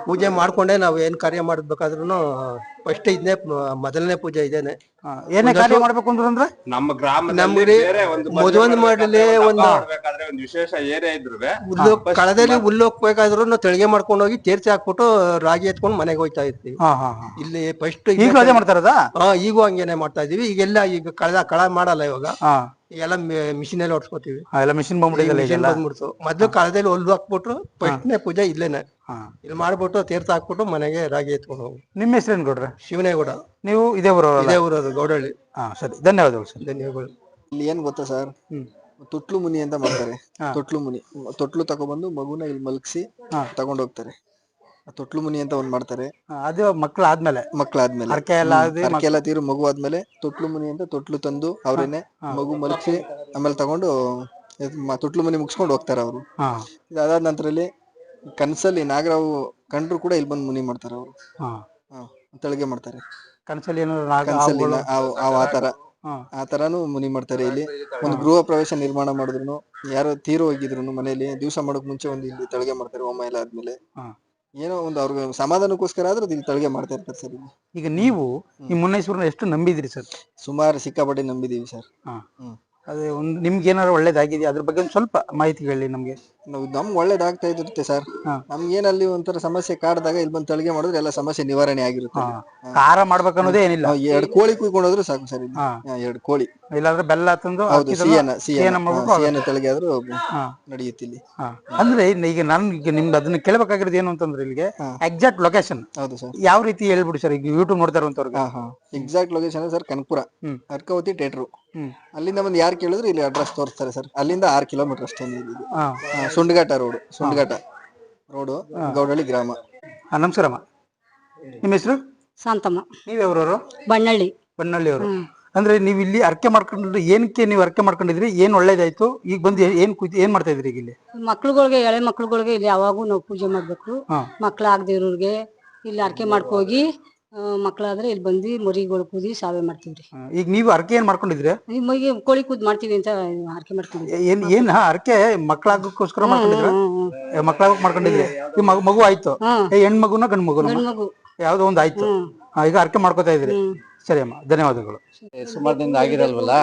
ಪೂಜೆ ಮಾಡ್ಕೊಂಡೆ ನಾವು ಏನ್ ಕಾರ್ಯ ಮಾಡ್ಬೇಕಾದ್ರೂ ಫಸ್ಟ್ ಇದನ್ನೇ ಮೊದಲನೇ ಪೂಜೆ ಇದೇನೆ. ಹಾ. ಏನೇ ಕಾರ್ಯ ಮಾಡ್ಬೇಕು ಅಂದ್ರೆ ನಮ್ಮ ಗ್ರಾಮದಲ್ಲಿ ನಮ್ಗೆ ಬೇರೆ ಒಂದು ಮದುವೆ ಮಾಡ್ಲಿ ಒಂದು ಮಾಡ್ಬೇಕಾದ್ರೆ ಒಂದು ವಿಶೇಷ ಏನೇ ಇದ್ರು ಹುಲ್ಲು ಕಳದಲ್ಲಿ ಹುಲ್ಲು ಹೋಗ್ಬೇಕಾದ್ರು ತೆಳಿಗೆ ಮಾಡ್ಕೊಂಡು ಹೋಗಿ ತೀರ್ಚಿ ಹಾಕ್ಬಿಟ್ಟು ರಾಗಿ ಎತ್ಕೊಂಡು ಮನೆಗೆ ಹೋಯ್ತಾ ಇರ್ತೀವಿ. ಹಾ ಹಾ ಹಾ. ಇಲ್ಲಿ ಫಸ್ಟ್ ಈಗ ಅದೇ ಮಾಡ್ತಾರದ ಹಾ ಈಗೂ ಹಂಗೇನೆ ಮಾಡ್ತಾ ಇದೀವಿ ಈಗೆಲ್ಲ ಈಗ ಕಳೆದ ಕಳ ಮಾಡಲ್ಲ ಇವಾಗ. ಹಾ. ಈಗೆಲ್ಲ ಮಿಷಿನ್ ಅಲ್ಲಿ ಹೊಡ್ಸ್ಕೊತೀವಿ. ಹಾ, ಎಲ್ಲ ಮಿಷಿನ್ ಈಗೆಲ್ಲ. ಬಂದ್ಬಿಡ್ತು. ಮೊದ್ಲು ಕಳದಲ್ಲಿ ಹುಲ್ಲು ಹಾಕ್ಬಿಟ್ರು ಫಸ್ಟ್ನೇ ಪೂಜೆ ಇಲ್ಲೇನೆ. ಹಾ. ಇಲ್ಲಿ ಮಾಡ್ಬಿಟ್ಟು ತೀರ್ಥ ಹಾಕ್ಬಿಟ್ಟು ಮನೆಗೆ ರಾಗಿ ಎತ್ಕೊಂಡು ಹೋಗಿ. ನಿಮ್ಮ ಹೆಸರೇನು ಕೊಡ್ರೆ ಶಿವನೇಗೌಡ. ನೀವು ಇದೇ ಊರ ಇದೇ ಊರದು ಗೌಡಳ್ಳಿ ಹಾ ಸರಿ. ಧನ್ಯವಾದಗಳು ಸರ್. ಧನ್ಯವಾದಗಳು. ಇಲ್ಲಿ ಏನ್ ಗೊತ್ತಾ ಸರ್? ಹ್ಮ್. ತೊಟ್ಲು ಮುನಿ ಅಂತ ಮಾಡ್ತಾರೆ. ಹಾ. ತೊಟ್ಲು ಮುನಿ. ತೊಟ್ಲು ತಗೊಬಂದು ಮಗುನ ಇಲ್ಲಿ ಮಲಗಿಸಿ ಹಾ. ತಗೊಂಡ್ ಹೋಗ್ತಾರೆ ತೊಟ್ಲು ಮುನಿ ಅಂತ ಒಂದ್ ಮಾಡ್ತಾರೆ. ಆ, ಅದು ಮಕ್ಕಳಾದ್ಮೇಲೆ ಮಕ್ಕಳಾದ್ಮೇಲೆ ಹರಕೆ ಎಲ್ಲ ಆದ್ರೆ ಹರಕೆ ಎಲ್ಲ ತೀರು ಮಗು ಆದ್ಮೇಲೆ ತೊಟ್ಲು ಮುನಿ ಅಂತ ತೊಟ್ಲು ತಂದು ಅವ್ರೇನೆ ಮಗು ಮಲಗಿಸಿ ಆಮೇಲೆ ತಗೊಂಡು ಇದ್ ಮ- ತೊಟ್ಲು ಮುನಿ ಮುಗಿಸ್ಕೊಂಡು ಹೋಗ್ತಾರೆ ಅವರು. ಹಾ. ಇದಾದ ನಂತರಲ್ಲಿ ಕನ್ಸಲ್ಲಿ ನಾಗರಾವು ಕಂಡ್ರು ಕೂಡ ಇಲ್ಲಿ ಬಂದು ಮುನಿ ಮಾಡ್ತಾರೆ ಅವರು. ಹಾ. ತಳಿಗೆ ಮಾಡ್ತಾರೆ. ಕನಸಲ್ಲಿ ಏನಾದ್ರು ನಾಗ ಕನ್ಸಲ್ಲಿ ಹಾವುಗಳು? ಆ- ಆ ಆ ತರ ಹಾ. ಆ ತರಾನು ಮುನಿ ಮಾಡ್ತಾರೆ ಇಲ್ಲಿ. ಒಂದು ಗೃಹ ಪ್ರವೇಶ ನಿರ್ಮಾಣ ಮಾಡಿದ್ರು ಯಾರೋ ತೀರು ಹೋಗಿದ್ರು ಮನೆಯಲ್ಲಿ ದಿವಸ ಮಾಡೋಕ್ ಮುಂಚೆ ಒಂದು ಇಲ್ಲಿ ತಳಿಗೆ ಮಾಡ್ತಾರೆ ಹೋಮ ಎಲ್ಲ ಆದ್ಮೇಲೆ. ಹಾ. ಏನೋ ಒಂದು ಅವ್ರಿಗೆ ಸಮಾಧಾನಕ್ಕೋಸ್ಕರ ಆದ್ರೂ ಇಲ್ಲಿ ತಳಿಗೆ ಮಾಡ್ತಾ ಇರ್ತಾರೆ ಸರ್ ಇಲ್ಲಿ. ಈಗ ನೀವು ಈ ಮುನ್ನೇಶ್ವರನ ಎಷ್ಟು ನಂಬಿದಿರಿ ಸರ್? ಸುಮಾರು ಸಿಕ್ಕಾಪಟ್ಟೆ ನಂಬಿದೀವಿ ಸರ್. ಹಾ. ಹ್ಮ್. ಅದೇ ಒಂದು ನಿಮ್ಗೆ ಏನಾದ್ರು ಒಳ್ಳೇದಾಗಿದೆ ಅದ್ರ ಬಗ್ಗೆ ಒಂದು ಸ್ವಲ್ಪ ಮಾಹಿತಿ ಹೇಳಿ ನಮಗೆ. ನಾವು ನಮ್ಗೆ ಒಳ್ಳೇದಾಗ್ತಾ ಇರುತ್ತೆ ಸರ್. ಹಾ. ನಮ್ಗೆ ಏನಲ್ಲಿ ಒಂಥರ ಸಮಸ್ಯೆ ಕಾಡ್ದಾಗ ಇಲ್ಲಿ ಬಂದು ತಳಿಗೆ ಮಾಡಿದ್ರೆ ಎಲ್ಲ ಸಮಸ್ಯೆ ನಿವಾರಣೆ ಆಗಿರುತ್ತೆ. ಖಾರ ಮಾಡ್ಬೇಕನ್ನೋದೇ ಏನಿಲ್ಲ. ಎರಡು ಕೋಳಿ ಕುಯ್ಕೊಂಡೋದ್ರು ಸಾಕು ಸರ್ ಎರಡು ಕೋಳಿ. ಇಲ್ಲಾಂದ್ರೆ ಬೆಲ್ಲ ತಂದು ಹೌದು ಆದ್ರೂ ನಡೆಯುತ್ತೆ ಇಲ್ಲಿ. ಅಂದ್ರೆ ಈಗ ನಾನು ಈಗ ನಿಮ್ದು ಅದನ್ನ ಕೇಳಬೇಕಾಗಿರೋದು ಏನು ಅಂತಂದ್ರೆ ಇಲ್ಲಿಗೆ ಎಕ್ಸಾಕ್ಟ್ ಲೊಕೇಶನ್ ಹೌದು ಸರ್. ಯಾವ ರೀತಿ ಹೇಳ್ಬಿಡಿ ಸರ್ ಈಗ ಯೂಟ್ಯೂಬ್ ನೋಡ್ತಾ ಇರುವಂತವ್ರಿಗೆ. ಎಕ್ಸಾಕ್ಟ್ ಲೊಕೇಶನ್ ಸರ್ ಕನಕಪುರ ಹ್ಮ್. ಅರ್ಕಾವತಿ ಥಿಯೇಟ್ರು. ಹ್ಮ್. ಅಲ್ಲಿಂದ ಬಂದು ಯಾರು ಕೇಳಿದ್ರು ಇಲ್ಲಿ ಅಡ್ರೆಸ್ ತೋರಿಸ್ತಾರೆ ಸರ್. ಅಲ್ಲಿಂದ ಆರು ಕಿಲೋಮೀಟರ್ ಅಷ್ಟೇ ಸುಂಡಘಾಟ ರೋಡ್ ಸುಂಡಘಾಟ ರೋಡು ಗೌಡಳ್ಳಿ ಗ್ರಾಮ. ನಮಸ್ಕಾರ ನಮಸ್ಕಾರಮ್ಮ ನಿಮ್ಮ ಹೆಸರು? ಶಾಂತಮ್ಮ. ನೀವ್ಯಾವ್ರವರು ಬಣ್ಣಳ್ಳಿ. ಬನ್ನಳ್ಳಿಯವರು ಅಂದ್ರೆ ನೀವು ಇಲ್ಲಿ ಅರ್ಕೆ ಮಾಡ್ಕೊಂಡ್ರೆ ಏನಕ್ಕೆ ನೀವು ಅರ್ಕೆ ಮಾಡ್ಕೊಂಡಿದ್ರಿ? ಏನ್ ಒಳ್ಳೇದಾಯ್ತು? ಈಗ ಬಂದು ಏನ್ ಕೂತ್ ಏನ್ ಮಾಡ್ತಾ ಇದ್ರಿ ಈಗ ಇಲ್ಲಿ? ಮಕ್ಳುಗಳಿಗೆ ಎಳೆ ಮಕ್ಳುಗಳಿಗೆ ಇಲ್ಲಿ ಯಾವಾಗೂ ನಾವು ಪೂಜೆ ಮಾಡ್ಬೇಕು. ಹಾ. ಮಕ್ಳಾಗದೆ ಇರೋರ್ಗೆ ಇಲ್ಲಿ ಅರ್ಕೆ ಮಾಡ್ಕೋಗಿ ಆ, ಮಕ್ಳಾದ್ರೆ ಇಲ್ಲಿ ಬಂದು ಮರಿಗಳು ಕೂದಿ ಸಾವೆ ಮಾಡ್ತೀವ್ರಿ. ಈಗ ನೀವು ಅರ್ಕೆ ಏನ್ ಮಾಡ್ಕೊಂಡಿದ್ರಿ? ಈ ಮೈಗೆ ಕೋಳಿ ಕೂದ್ ಮಾಡ್ತೀವಿ ಅಂತ ಅರ್ಕೆ ಮಾಡ್ಕೊಂಡಿದ್ವಿ. ಏನ್ ಏನ್ ಹಾ, ಅರ್ಕೆ ಮಕ್ಕಳಾಗೋಸ್ಕರ ಮಾಡ್ಕೊಂಡಿದ್ರ? ಮಕ್ಕಳಾಗ ಮಾಡ್ಕೊಂಡಿದ್ರಿ. ಈ ಮಗು ಮಗು ಆಯ್ತು? ಹೆಣ್ಮಗುನ ಏ, ಹೆಣ್ ಮಗುನ ಗಂಡ್ ಮಗುನ ಗಂಡ್ ಮಗು ಯಾವ್ದೋ ಒಂದ್ ಆಯ್ತು. ಹಾ, ಈಗ ಅರ್ಕೆ ಮಾಡ್ಕೊತಾ ಇದ್ರಿ. ಸರಿ ಅಮ್ಮ ಧನ್ಯವಾದಗಳು. ಸುಮಾರು ದಿನ ಆಗಿರಲ್ವಲ್ಲ.